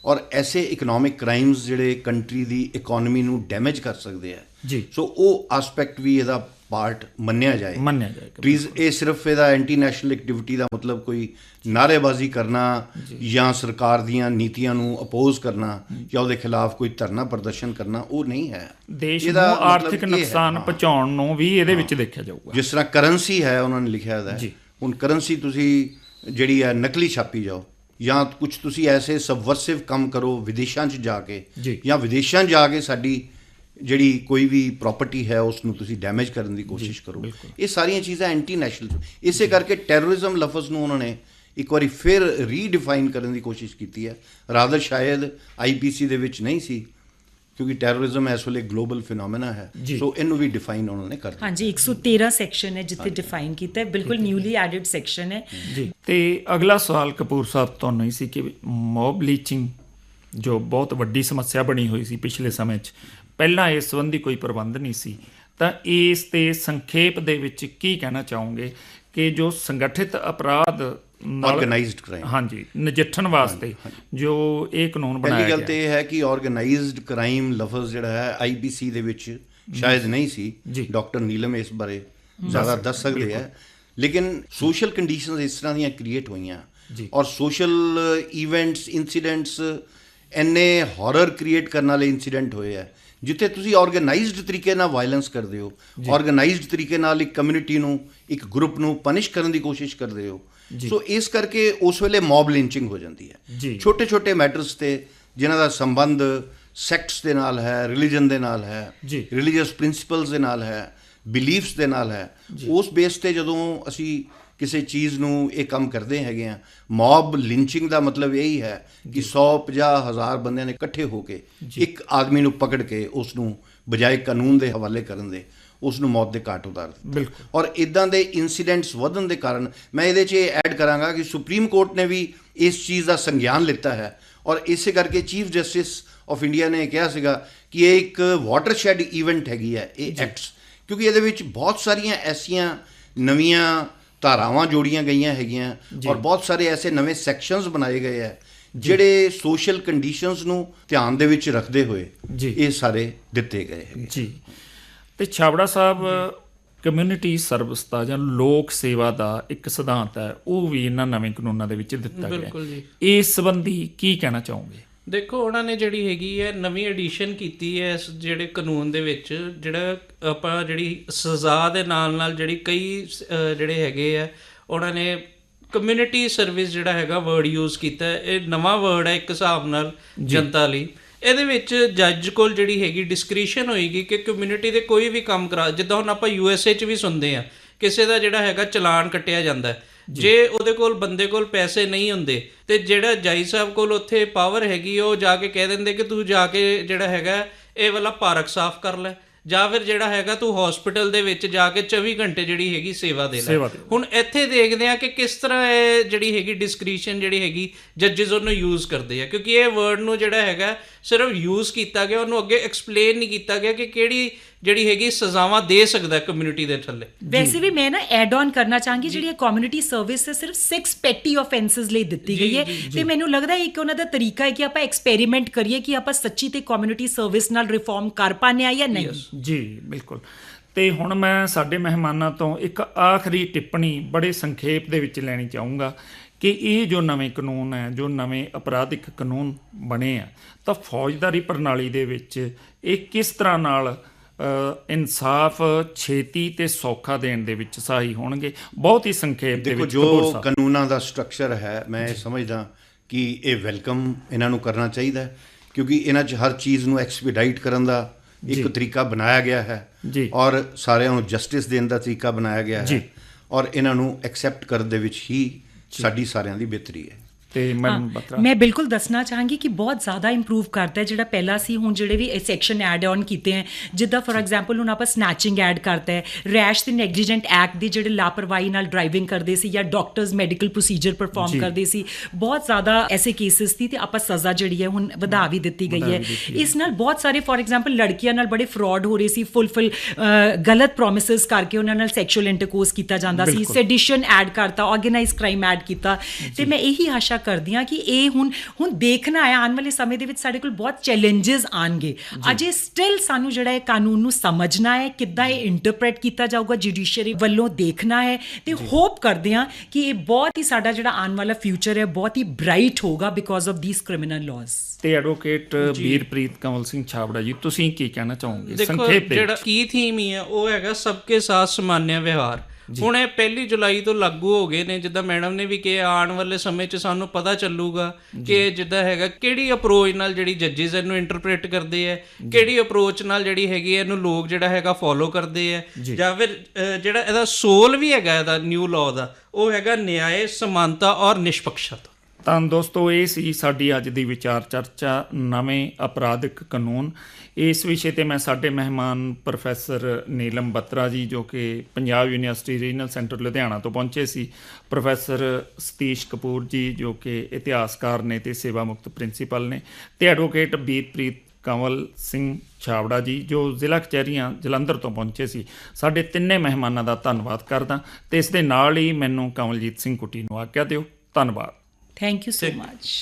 [SPEAKER 2] ਔਰ ਐਸੇ ਇਕਨੋਮਿਕ ਕ੍ਰਾਈਮਸ ਜਿਹੜੇ ਕੰਟਰੀ ਦੀ ਇਕਨੋਮੀ ਨੂੰ ਡੈਮੇਜ ਕਰ ਸਕਦੇ ਆ
[SPEAKER 1] ਜੀ।
[SPEAKER 2] ਸੋ ਉਹ ਐਸਪੈਕਟ ਵੀ ਇਹਦਾ ਪਾਰਟ ਮੰਨਿਆ ਜਾਏ।
[SPEAKER 1] ਮੰਨਿਆ ਜਾਏਗਾ
[SPEAKER 2] ਟ੍ਰੀਜ਼ ਇਹ ਸਿਰਫ ਇਹਦਾ ਐਂਟੀ ਨੈਸ਼ਨਲ ਐਕਟੀਵਿਟੀ ਦਾ ਮਤਲਬ ਕੋਈ ਨਾਅਰੇਬਾਜ਼ੀ ਕਰਨਾ ਜਾਂ। ਸਰਕਾਰ ਦੀਆਂ ਨੀਤੀਆਂ ਨੂੰ ਅਪੋਜ਼ ਕਰਨਾ ਜਾਂ। ਉਹਦੇ ਖਿਲਾਫ ਕੋਈ ਧਰਨਾ ਪ੍ਰਦਰਸ਼ਨ ਕਰਨਾ ਉਹ ਨਹੀਂ ਹੈ।
[SPEAKER 1] ਦੇਸ਼ ਨੂੰ ਆਰਥਿਕ ਨੁਕਸਾਨ। ਪਹੁੰਚਾਉਣ ਨੂੰ ਵੀ ਇਹਦੇ ਵਿੱਚ ਦੇਖਿਆ ਜਾਊਗਾ।
[SPEAKER 2] ਜਿਸ ਤਰ੍ਹਾਂ ਕਰੰਸੀ ਹੈ ਉਹਨਾਂ ਨੇ ਲਿਖਿਆ ਹੈ। ਹੁਣ ਕਰੰਸੀ ਤੁਸੀਂ ਜਿਹੜੀ ਹੈ ਨਕਲੀ ਛਾਪੀ ਜਾਓ। ਜਾਂ ਕੁਝ ਤੁਸੀਂ ਐਸੇ ਸਬਵਰਸਿਵ ਕੰਮ ਕਰੋ ਵਿਦੇਸ਼ਾਂ 'ਚ ਜਾ ਕੇ
[SPEAKER 1] ਜੀ।
[SPEAKER 2] ਵਿਦੇਸ਼ਾਂ 'ਚ ਜਾ ਕੇ ਸਾਡੀ ਜਿਹੜੀ ਕੋਈ ਵੀ ਪ੍ਰਾਪਰਟੀ ਹੈ ਉਸ ਨੂੰ ਤੁਸੀਂ ਡੈਮੇਜ ਕਰਨ ਦੀ ਕੋਸ਼ਿਸ਼ ਕਰੋ। ਇਹ ਸਾਰੀਆਂ ਚੀਜ਼ਾਂ ਐਂਟੀ ਨੈਸ਼ਨਲ ਇਸੇ ਕਰਕੇ ਟੈਰਰਿਜ਼ਮ ਲਫ਼ਜ਼ ਨੂੰ ਉਹਨਾਂ ਨੇ ਇੱਕ ਵਾਰੀ ਫਿਰ ਰੀਡਿਫਾਈਨ ਕਰਨ ਦੀ ਕੋਸ਼ਿਸ਼ ਕੀਤੀ ਹੈ। ਰਾਦਰ ਸ਼ਾਇਦ ਆਈਪੀਸੀ ਦੇ ਵਿੱਚ ਨਹੀਂ ਸੀ। ਕਿਉਂਕਿ ਟੈਰਰਿਜ਼ਮ ਇਸ ਵੇਲੇ ਗਲੋਬਲ ਫਿਨੋਮੇਨਾ ਹੈ। ਸੋ ਇਹਨੂੰ ਵੀ ਡਿਫਾਈਨ ਉਹਨਾਂ ਨੇ ਕਰ ਦਿੱਤਾ
[SPEAKER 3] ਹਾਂਜੀ 113 ਸੈਕਸ਼ਨ ਹੈ ਜਿੱਥੇ ਡਿਫਾਈਨ ਕੀਤਾ ਹੈ ਬਿਲਕੁਲ ਨਿਊਲੀ ਐਡਡ ਸੈਕਸ਼ਨ ਹੈ
[SPEAKER 1] ਜੀ ਤੇ ਅਗਲਾ ਸਵਾਲ ਕਪੂਰ ਸਾਹਿਬ ਤੋਂ ਨਹੀਂ ਸੀ ਕਿ ਮੌਬ ਲੀਚਿੰਗ ਜੋ ਬਹੁਤ ਵੱਡੀ ਸਮੱਸਿਆ ਬਣੀ ਹੋਈ ਸੀ ਪਿਛਲੇ ਸਮੇਂ 'ਚ ਪਹਿਲਾਂ ਇਸ ਸੰਬੰਧੀ ਕੋਈ ਪ੍ਰਬੰਧ ਨਹੀਂ ਸੀ ਤਾਂ ਇਸ ਤੇ ਸੰਖੇਪ ਦੇ ਵਿੱਚ ਕੀ ਕਹਿਣਾ ਚਾਹੋਗੇ ਕਿ ਜੋ ਸੰਗਠਿਤ ਅਪਰਾਧ
[SPEAKER 2] ਆਰਗੇਨਾਈਜ਼ਡ ਕ੍ਰਾਈਮ
[SPEAKER 1] ਹਾਂਜੀ ਨਜਿੱਠਣ ਵਾਸਤੇ ਜੋ ਇਹ ਕਾਨੂੰਨ
[SPEAKER 2] ਪਹਿਲੀ
[SPEAKER 1] ਬਣਾਇਆ
[SPEAKER 2] ਗੱਲ
[SPEAKER 1] ਗਿਆ।
[SPEAKER 2] ਤੇ ਇਹ ਹੈ ਕਿ ਆਰਗੇਨਾਈਜ਼ਡ ਕ੍ਰਾਈਮ ਲਫ਼ਜ਼ ਜਿਹੜਾ ਹੈ ਆਈਪੀਸੀ ਦੇ ਵਿੱਚ ਸ਼ਾਇਦ ਨਹੀਂ ਸੀ। ਡਾਕਟਰ ਨੀਲਮ ਇਸ ਬਾਰੇ ਜ਼ਿਆਦਾ ਦੱਸ ਸਕਦੇ ਹੈ ਲੇਕਿਨ ਸੋਸ਼ਲ ਕੰਡੀਸ਼ਨਸ ਇਸ ਤਰ੍ਹਾਂ ਦੀਆਂ ਕ੍ਰੀਏਟ ਹੋਈਆਂ। ਔਰ ਸੋਸ਼ਲ ਇਵੈਂਟਸ ਇਨਸੀਡੈਂਟਸ ਇੰਨੇ ਹਾਰਰ ਕ੍ਰੀਏਟ ਕਰਨ ਵਾਲੇ ਇਨਸੀਡੈਂਟ ਹੋਏ ਆ ਜਿੱਥੇ ਤੁਸੀਂ ਆਰਗੇਨਾਈਜ਼ਡ ਤਰੀਕੇ ਨਾਲ ਵਾਇਲੈਂਸ ਕਰਦੇ ਹੋ। ਆਰਗੇਨਾਈਜ਼ਡ ਤਰੀਕੇ ਨਾਲ ਇੱਕ ਕਮਿਊਨਿਟੀ ਨੂੰ ਇੱਕ ਗਰੁੱਪ ਨੂੰ ਪਨਿਸ਼ ਕਰਨ ਦੀ ਕੋਸ਼ਿਸ਼ ਕਰਦੇ ਹੋ। ਸੋ ਇਸ ਕਰਕੇ ਉਸ ਵੇਲੇ ਮੌਬ ਲਿੰਚਿੰਗ ਹੋ ਜਾਂਦੀ ਹੈ। ਛੋਟੇ ਛੋਟੇ ਮੈਟਰਸ ਤੇ ਜਿਨ੍ਹਾਂ ਦਾ ਸੰਬੰਧ ਸੈਕਟਸ ਦੇ ਨਾਲ ਹੈ ਰਿਲੀਜਨ ਦੇ ਨਾਲ ਹੈ। ਰਿਲੀਜੀਅਸ ਪ੍ਰਿੰਸੀਪਲਸ ਦੇ ਨਾਲ ਹੈ ਬਿਲੀਫਸ ਦੇ ਨਾਲ ਹੈ ਉਸ ਬੇਸ ਤੇ ਜਦੋਂ ਅਸੀਂ ਕਿਸੇ ਚੀਜ਼ ਨੂੰ ਇਹ ਕੰਮ ਕਰਦੇ ਹੈਗੇ ਆ ਮੌਬ ਲਿੰਚਿੰਗ ਦਾ ਮਤਲਬ ਇਹੀ ਹੈ ਕਿ 100 50 ਹਜ਼ਾਰ ਬੰਦਿਆਂ ਨੇ ਇਕੱਠੇ ਹੋ ਕੇ ਇੱਕ ਆਦਮੀ ਨੂੰ ਪਕੜ ਕੇ ਉਸ ਨੂੰ ਬਜਾਏ ਕਾਨੂੰਨ ਦੇ ਹਵਾਲੇ ਕਰਨ ਦੇ ਉਸ ਨੂੰ ਮੌਤ ਦੇ ਘਾਟ ਉਤਾਰ ਦਿੱਤਾ।
[SPEAKER 1] ਬਿਲਕੁਲ।
[SPEAKER 2] ਔਰ ਇਦਾਂ ਦੇ ਇਨਸੀਡੈਂਟਸ ਵਧਣ ਦੇ ਕਾਰਨ ਮੈਂ ਇਹਦੇ 'ਚ ਇਹ ਐਡ ਕਰਾਂਗਾ ਕਿ ਸੁਪਰੀਮ ਕੋਰਟ ਨੇ ਵੀ ਇਸ ਚੀਜ਼ ਦਾ ਸੰਗਿਆਨ ਲਿੱਤਾ ਹੈ। ਔਰ ਇਸੇ ਕਰਕੇ ਚੀਫ ਜਸਟਿਸ ਆਫ ਇੰਡੀਆ ਨੇ ਕਿਹਾ ਸੀਗਾ ਕਿ ਇਹ ਇੱਕ ਵਾਟਰਸ਼ੈਡ ਇਵੈਂਟ ਹੈਗੀ ਹੈ ਇਹ ਐਕਟਸ ਕਿਉਂਕਿ ਇਹਦੇ ਵਿੱਚ ਬਹੁਤ ਸਾਰੀਆਂ ਐਸੀਆਂ ਨਵੀਆਂ ਧਾਰਾਵਾਂ ਜੋੜੀਆਂ ਗਈਆਂ ਹੈਗੀਆਂ ਔਰ ਬਹੁਤ ਸਾਰੇ ਐਸੇ ਨਵੇਂ ਸੈਕਸ਼ਨਸ ਬਣਾਏ ਗਏ ਹੈ ਜਿਹੜੇ ਸੋਸ਼ਲ ਕੰਡੀਸ਼ਨਸ ਨੂੰ ਧਿਆਨ ਦੇ ਵਿੱਚ ਰੱਖਦੇ ਹੋਏ। ਇਹ ਸਾਰੇ ਦਿੱਤੇ ਗਏ ਹੈਗੇ
[SPEAKER 1] ਜੀ। ਤੇ ਛਾਬੜਾ ਸਾਹਿਬ ਕਮਿਊਨਿਟੀ ਸਰਵਿਸ ਦਾ ਜਾਂ ਲੋਕ ਸੇਵਾ ਦਾ ਇੱਕ ਸਿਧਾਂਤ ਹੈ ਉਹ ਵੀ ਇਹਨਾਂ ਨਵੇਂ ਕਾਨੂੰਨਾਂ ਦੇ ਵਿੱਚ ਦਿੱਤਾ ਗਿਆ। ਹੈ ਇਸ ਸੰਬੰਧੀ ਕੀ ਕਹਿਣਾ ਚਾਹੋਗੇ
[SPEAKER 4] ਦੇਖੋ ਉਹਨਾਂ ਨੇ ਜਿਹੜੀ ਹੈਗੀ ਹੈ ਨਵੀਂ ਐਡੀਸ਼ਨ ਕੀਤੀ ਹੈ ਇਸ ਜਿਹੜੇ ਕਾਨੂੰਨ ਦੇ ਵਿੱਚ ਜਿਹੜਾ ਆਪਾਂ ਜਿਹੜੀ ਸਜ਼ਾ ਦੇ ਨਾਲ ਨਾਲ ਜਿਹੜੀ ਕਈ ਜਿਹੜੇ ਹੈਗੇ ਆ ਉਹਨਾਂ ਨੇ ਕਮਿਊਨਿਟੀ ਸਰਵਿਸ ਜਿਹੜਾ ਹੈਗਾ ਵਰਡ ਯੂਜ਼ ਕੀਤਾ। ਇਹ ਨਵਾਂ ਵਰਡ ਹੈ ਇੱਕ ਹਿਸਾਬ ਨਾਲ ਜਨਤਾ ਲਈ ਇਹਦੇ ਵਿੱਚ ਜੱਜ ਕੋਲ ਜਿਹੜੀ ਹੈਗੀ ਡਿਸਕ੍ਰੀਸ਼ਨ ਹੋਏਗੀ ਕਿ ਕਮਿਊਨਿਟੀ ਦੇ ਕੋਈ ਵੀ ਕੰਮ ਕਰਾ ਜਿੱਦਾਂ ਹੁਣ ਆਪਾਂ ਯੂਐਸਏ 'ਚ ਵੀ ਸੁਣਦੇ ਆ ਕਿਸੇ ਦਾ ਜਿਹੜਾ ਹੈਗਾ ਚਲਾਨ ਕੱਟਿਆ ਜਾਂਦਾ ਜੇ। ਉਹਦੇ ਕੋਲ ਬੰਦੇ ਕੋਲ ਪੈਸੇ ਨਹੀਂ ਹੁੰਦੇ ਤੇ ਜਿਹੜਾ ਜਾਈ ਸਾਹਿਬ ਕੋਲ ਉੱਥੇ ਪਾਵਰ ਹੈਗੀ ਉਹ ਜਾ ਕੇ ਕਹਿ ਦਿੰਦੇ ਕਿ ਤੂੰ ਜਾ ਕੇ ਜਿਹੜਾ ਹੈਗਾ ਇਹ ਵਾਲਾ ਪਾਰਕ ਸਾਫ਼ ਕਰ ਲੈ ਜਾਂ ਫਿਰ ਜਿਹੜਾ ਹੈਗਾ ਤੂੰ ਹਸਪੀਟਲ ਦੇ ਵਿੱਚ ਜਾ ਕੇ 24 ਘੰਟੇ ਜਿਹੜੀ ਹੈਗੀ ਸੇਵਾ ਦੇ ਲੈ। ਹੁਣ ਇੱਥੇ ਦੇਖਦੇ ਆ ਕਿ ਕਿਸ ਤਰ੍ਹਾਂ ਇਹ ਜਿਹੜੀ ਹੈਗੀ ਡਿਸਕ੍ਰੀਸ਼ਨ ਜਿਹੜੀ ਹੈਗੀ ਜੱਜਸ ਉਹਨੂੰ ਯੂਜ਼ ਕਰਦੇ ਆ ਕਿਉਂਕਿ ਇਹ ਵਰਡ ਨੂੰ ਜਿਹੜਾ ਹੈਗਾ ਸਿਰਫ ਯੂਜ਼ ਕੀਤਾ ਗਿਆ ਉਹਨੂੰ ਅੱਗੇ ਐਕਸਪਲੇਨ ਨਹੀਂ ਕੀਤਾ ਗਿਆ ਕਿ ਕਿਹੜੀ ਜਿਹੜੀ ਹੈਗੀ ਸਜ਼ਾਵਾਂ ਦੇ ਸਕਦਾ ਕਮਿਊਨਿਟੀ ਦੇ ਥੱਲੇ।
[SPEAKER 3] ਵੈਸੇ ਵੀ ਮੈਂ ਨਾ ਐਡ ਆਨ ਕਰਨਾ ਚਾਹਾਂਗੀ ਜਿਹੜੀ ਇਹ ਕਮਿਊਨਿਟੀ ਸਰਵਿਸ ਹੈ ਸਿਰਫ 6 ਪੈਟੀ ਆਫੈਂਸਸ ਲਈ ਦਿੱਤੀ ਗਈ ਹੈ। ਤੇ ਮੈਨੂੰ ਲੱਗਦਾ ਹੈ ਕਿ ਉਹਨਾਂ ਦਾ ਤਰੀਕਾ ਹੈ ਕਿ ਆਪਾਂ ਐਕਸਪੈਰੀਮੈਂਟ ਕਰੀਏ ਕਿ ਆਪਾਂ ਸੱਚੀ ਤੇ ਕਮਿਊਨਿਟੀ ਸਰਵਿਸ ਨਾਲ ਰਿਫਾਰਮ ਕਰ ਪਾਨੇ ਆ ਜਾਂ ਨਹੀਂ।
[SPEAKER 1] ਜੀ ਬਿਲਕੁਲ। ਤੇ ਹੁਣ ਮੈਂ ਸਾਡੇ ਮਹਿਮਾਨਾਂ ਤੋਂ ਇੱਕ ਆਖਰੀ ਟਿੱਪਣੀ ਬੜੇ ਸੰਖੇਪ ਦੇ ਵਿੱਚ ਲੈਣੀ ਚਾਹੂੰਗਾ। ਕਿ ਇਹ ਜੋ ਨਵੇਂ ਕਾਨੂੰਨ ਹੈ ਜੋ ਨਵੇਂ ਅਪਰਾਧਿਕ ਕਾਨੂੰਨ ਬਣੇ ਆ ਤਾਂ ਫੌਜਦਾਰੀ ਪ੍ਰਣਾਲੀ ਦੇ ਵਿੱਚ ਇਹ ਕਿਸ ਤਰ੍ਹਾਂ ਨਾਲ ਇਨਸਾਫ ਛੇਤੀ ਤੇ ਸੌਖਾ ਦੇਣ ਦੇ ਵਿੱਚ ਸਹਾਈ ਹੋਣਗੇ ਬਹੁਤ ਹੀ ਸੰਖੇਪ ਦੇ ਵਿੱਚ
[SPEAKER 2] ਜੋ। ਕਾਨੂੰਨਾਂ ਦਾ ਸਟਰਕਚਰ ਹੈ ਮੈਂ ਇਹ ਸਮਝਦਾ ਕਿ ਇਹ ਵੈਲਕਮ ਇਹਨਾਂ ਨੂੰ ਕਰਨਾ ਚਾਹੀਦਾ ਕਿਉਂਕਿ ਇਹਨਾਂ 'ਚ ਹਰ ਚੀਜ਼ ਨੂੰ ਐਕਸਪੀਡਾਈਟ ਕਰਨ ਦਾ ਇੱਕ ਤਰੀਕਾ ਬਣਾਇਆ ਗਿਆ ਹੈ
[SPEAKER 1] ਜੀ।
[SPEAKER 2] ਔਰ ਸਾਰਿਆਂ ਨੂੰ ਜਸਟਿਸ ਦੇਣ ਦਾ ਤਰੀਕਾ ਬਣਾਇਆ ਗਿਆ
[SPEAKER 1] ਜੀ।
[SPEAKER 2] ਹੈ ਔਰ ਇਹਨਾਂ ਨੂੰ ਐਕਸੈਪਟ ਕਰਨ ਦੇ ਵਿੱਚ ਹੀ ਸਾਡੀ ਸਾਰਿਆਂ ਦੀ ਬਿਹਤਰੀ ਹੈ।
[SPEAKER 1] ਤੇ ਮੈਡਮ ਬਤਰਾ
[SPEAKER 3] ਮੈਂ ਬਿਲਕੁਲ ਦੱਸਣਾ ਚਾਹਾਂਗੀ ਕਿ ਬਹੁਤ ਜ਼ਿਆਦਾ ਇੰਪਰੂਵ ਕਰਤਾ ਹੈ ਜਿਹੜਾ ਪਹਿਲਾਂ ਸੀ ਹੁਣ ਜਿਹੜੇ ਵੀ ਸੈਕਸ਼ਨ ਐਡ ਆਨ ਕੀਤੇ ਹੈ ਜਿੱਦਾਂ ਫੋਰ ਐਗਜ਼ਾਮਪਲ ਹੁਣ ਆਪਾਂ ਸਨੈਚਿੰਗ ਐਡ ਕਰਤਾ ਹੈ ਰੈਸ਼ ਤੇ ਨੈਗਲੀਜੈਂਟ ਐਕਟ ਦੇ ਜਿਹੜੇ ਲਾਪਰਵਾਹੀ ਨਾਲ ਡਰਾਈਵਿੰਗ ਕਰਦੇ ਸੀ ਜਾਂ ਡਾਕਟਰਸ ਮੈਡੀਕਲ ਪ੍ਰੋਸੀਜਰ ਪਰਫਾਰਮ ਕਰਦੇ ਸੀ ਬਹੁਤ ਜ਼ਿਆਦਾ ਐਸੇ ਕੇਸਿਸ ਸੀ ਤੇ ਆਪਾਂ ਸਜ਼ਾ ਜਿਹੜੀ ਹੈ ਹੁਣ ਵਧਾ ਵੀ ਦਿੱਤੀ ਗਈ ਹੈ। ਇਸ ਨਾਲ ਬਹੁਤ ਸਾਰੇ ਫੋਰ ਐਗਜ਼ਾਮਪਲ ਲੜਕੀਆਂ ਨਾਲ ਬੜੇ ਫਰਾਡ ਹੋ ਰਹੇ ਸੀ ਫੁੱਲ ਫੁੱਲ ਗਲਤ ਪ੍ਰੋਮਿਸਸ ਕਰਕੇ ਉਹਨਾਂ ਨਾਲ ਸੈਕਸ਼ੂਅਲ ਇੰਟਰਕੋਰਸ ਕੀਤਾ ਜਾਂਦਾ ਸੀ। ਸੈਡੀਸ਼ਨ ਐਡ ਕਰਤਾ ਆਰਗੇਨਾਈਜ਼ ਕ੍ਰਾਈਮ ਐਡ ਕੀਤਾ। ਤੇ ਮੈਂ ਇਹੀ ਆਸ਼ਾ ਕਰਦੀ ਹਾਂ ਕਿ ਇਹ ਹੁਣ ਹੁਣ ਦੇਖਣਾ ਹੈ ਆਉਣ ਵਾਲੇ ਸਮੇਂ ਦੇ ਵਿੱਚ ਸਾਡੇ ਕੋਲ ਬਹੁਤ ਚੈਲੰਜਸ ਆਣਗੇ ਅਜੇ ਸਟਿਲ ਸਾਨੂੰ ਜਿਹੜਾ ਇਹ ਕਾਨੂੰਨ ਨੂੰ ਸਮਝਣਾ ਹੈ ਕਿੱਦਾਂ ਇਹ ਇੰਟਰਪ੍ਰੀਟ ਕੀਤਾ ਜਾਊਗਾ ਜੁਡੀਸ਼ੀਅਰੀ ਵੱਲੋਂ ਦੇਖਣਾ ਹੈ ਤੇ ਹੋਪ ਕਰਦੇ ਹਾਂ ਕਿ ਇਹ ਬਹੁਤ ਹੀ ਸਾਡਾ ਜਿਹੜਾ ਆਉਣ ਵਾਲਾ ਫਿਊਚਰ ਹੈ ਬਹੁਤ ਹੀ ਬ੍ਰਾਈਟ ਹੋਗਾ because of this criminal laws
[SPEAKER 1] ਤੇ ਐਡਵੋਕੇਟ ਵੀਰਪ੍ਰੀਤ ਕਮਲ ਸਿੰਘ ਛਾਬੜਾ ਜੀ ਤੁਸੀਂ ਕੀ ਕਹਿਣਾ ਚਾਹੋਗੇ? ਸੰਖੇਪ ਦੇ
[SPEAKER 4] ਜਿਹੜਾ
[SPEAKER 1] ਵਿੱਚ।
[SPEAKER 4] ਕੀ ਥੀਮ ਹੀ ਹੈ ਉਹ ਹੈਗਾ ਸਬਕੇ ਸਾਥ ਸਮਾਨਿਆ ਵਿਵਹਾਰ। ਹੁਣ ਇਹ ਪਹਿਲੀ ਜੁਲਾਈ ਤੋਂ ਲਾਗੂ ਹੋ ਗਏ ਨੇ ਜਿੱਦਾਂ ਮੈਡਮ ਨੇ ਵੀ ਕਿਹਾ ਆਉਣ ਵਾਲੇ ਸਮੇਂ 'ਚ ਸਾਨੂੰ ਪਤਾ ਚੱਲੂਗਾ ਕਿ ਜਿੱਦਾਂ ਹੈਗਾ ਕਿਹੜੀ ਅਪਰੋਚ ਨਾਲ ਜਿਹੜੀ ਜੱਜਿਸ ਇਹਨੂੰ ਇੰਟਰਪ੍ਰੀਟ ਕਰਦੇ ਆ ਕਿਹੜੀ ਅਪਰੋਚ ਨਾਲ ਜਿਹੜੀ ਹੈਗੀ ਇਹਨੂੰ ਲੋਕ ਜਿਹੜਾ ਹੈਗਾ ਫੋਲੋ ਕਰਦੇ ਆ ਜਾਂ। ਫਿਰ ਜਿਹੜਾ ਇਹਦਾ ਸੋਲ ਵੀ ਹੈਗਾ ਇਹਦਾ ਨਿਊ ਲਾਅ ਦਾ ਉਹ ਹੈਗਾ ਨਿਆਂ ਸਮਾਨਤਾ ਔਰ ਨਿਸ਼ਪਕਸ਼ਤਾ।
[SPEAKER 1] ਤਾਂ ਦੋਸਤੋ, ਇਹ ਸੀ ਸਾਡੀ ਅੱਜ ਦੀ ਵਿਚਾਰ ਚਰਚਾ, ਨਵੇਂ ਅਪਰਾਧਿਕ ਕਾਨੂੰਨ। ਇਸ ਵਿਸ਼ੇ ਤੇ ਮੈਂ ਸਾਡੇ ਮਹਿਮਾਨ ਪ੍ਰੋਫੈਸਰ ਨੀਲਮ ਬੱਤਰਾ ਜੀ, ਜੋ ਕਿ Punjab university regional centre Ludhiana ਤੋਂ ਪਹੁੰਚੇ ਸੀ। ਪ੍ਰੋਫੈਸਰ ਸਤੀਸ਼ ਕਪੂਰ ਜੀ, ਜੋ ਕਿ ਇਤਿਹਾਸਕਾਰ ਨੇ ਤੇ ਸੇਵਾ ਮੁਕਤ ਪ੍ਰਿੰਸੀਪਲ ਨੇ ਤੇ ਐਡਵੋਕੇਟ ਬੀਤਪ੍ਰੀਤ ਕੰਵਲ ਸਿੰਘ ਛਾਵੜਾ ਜੀ, ਜੋ ਜ਼ਿਲ੍ਹਾ ਕਚਹਿਰੀਆਂ ਜਲੰਧਰ ਤੋਂ ਪਹੁੰਚੇ ਸੀ। ਸਾਡੇ ਤਿੰਨੇ ਮਹਿਮਾਨਾਂ ਦਾ ਧੰਨਵਾਦ ਕਰਦਾ ਤੇ ਇਸ ਦੇ ਨਾਲ ਹੀ ਮੈਨੂੰ ਕਮਲਜੀਤ ਸਿੰਘ ਕੁੱਟੀ ਨੂੰ ਆਗਿਆ ਦਿਓ। ਧੰਨਵਾਦ।
[SPEAKER 3] Thank you so much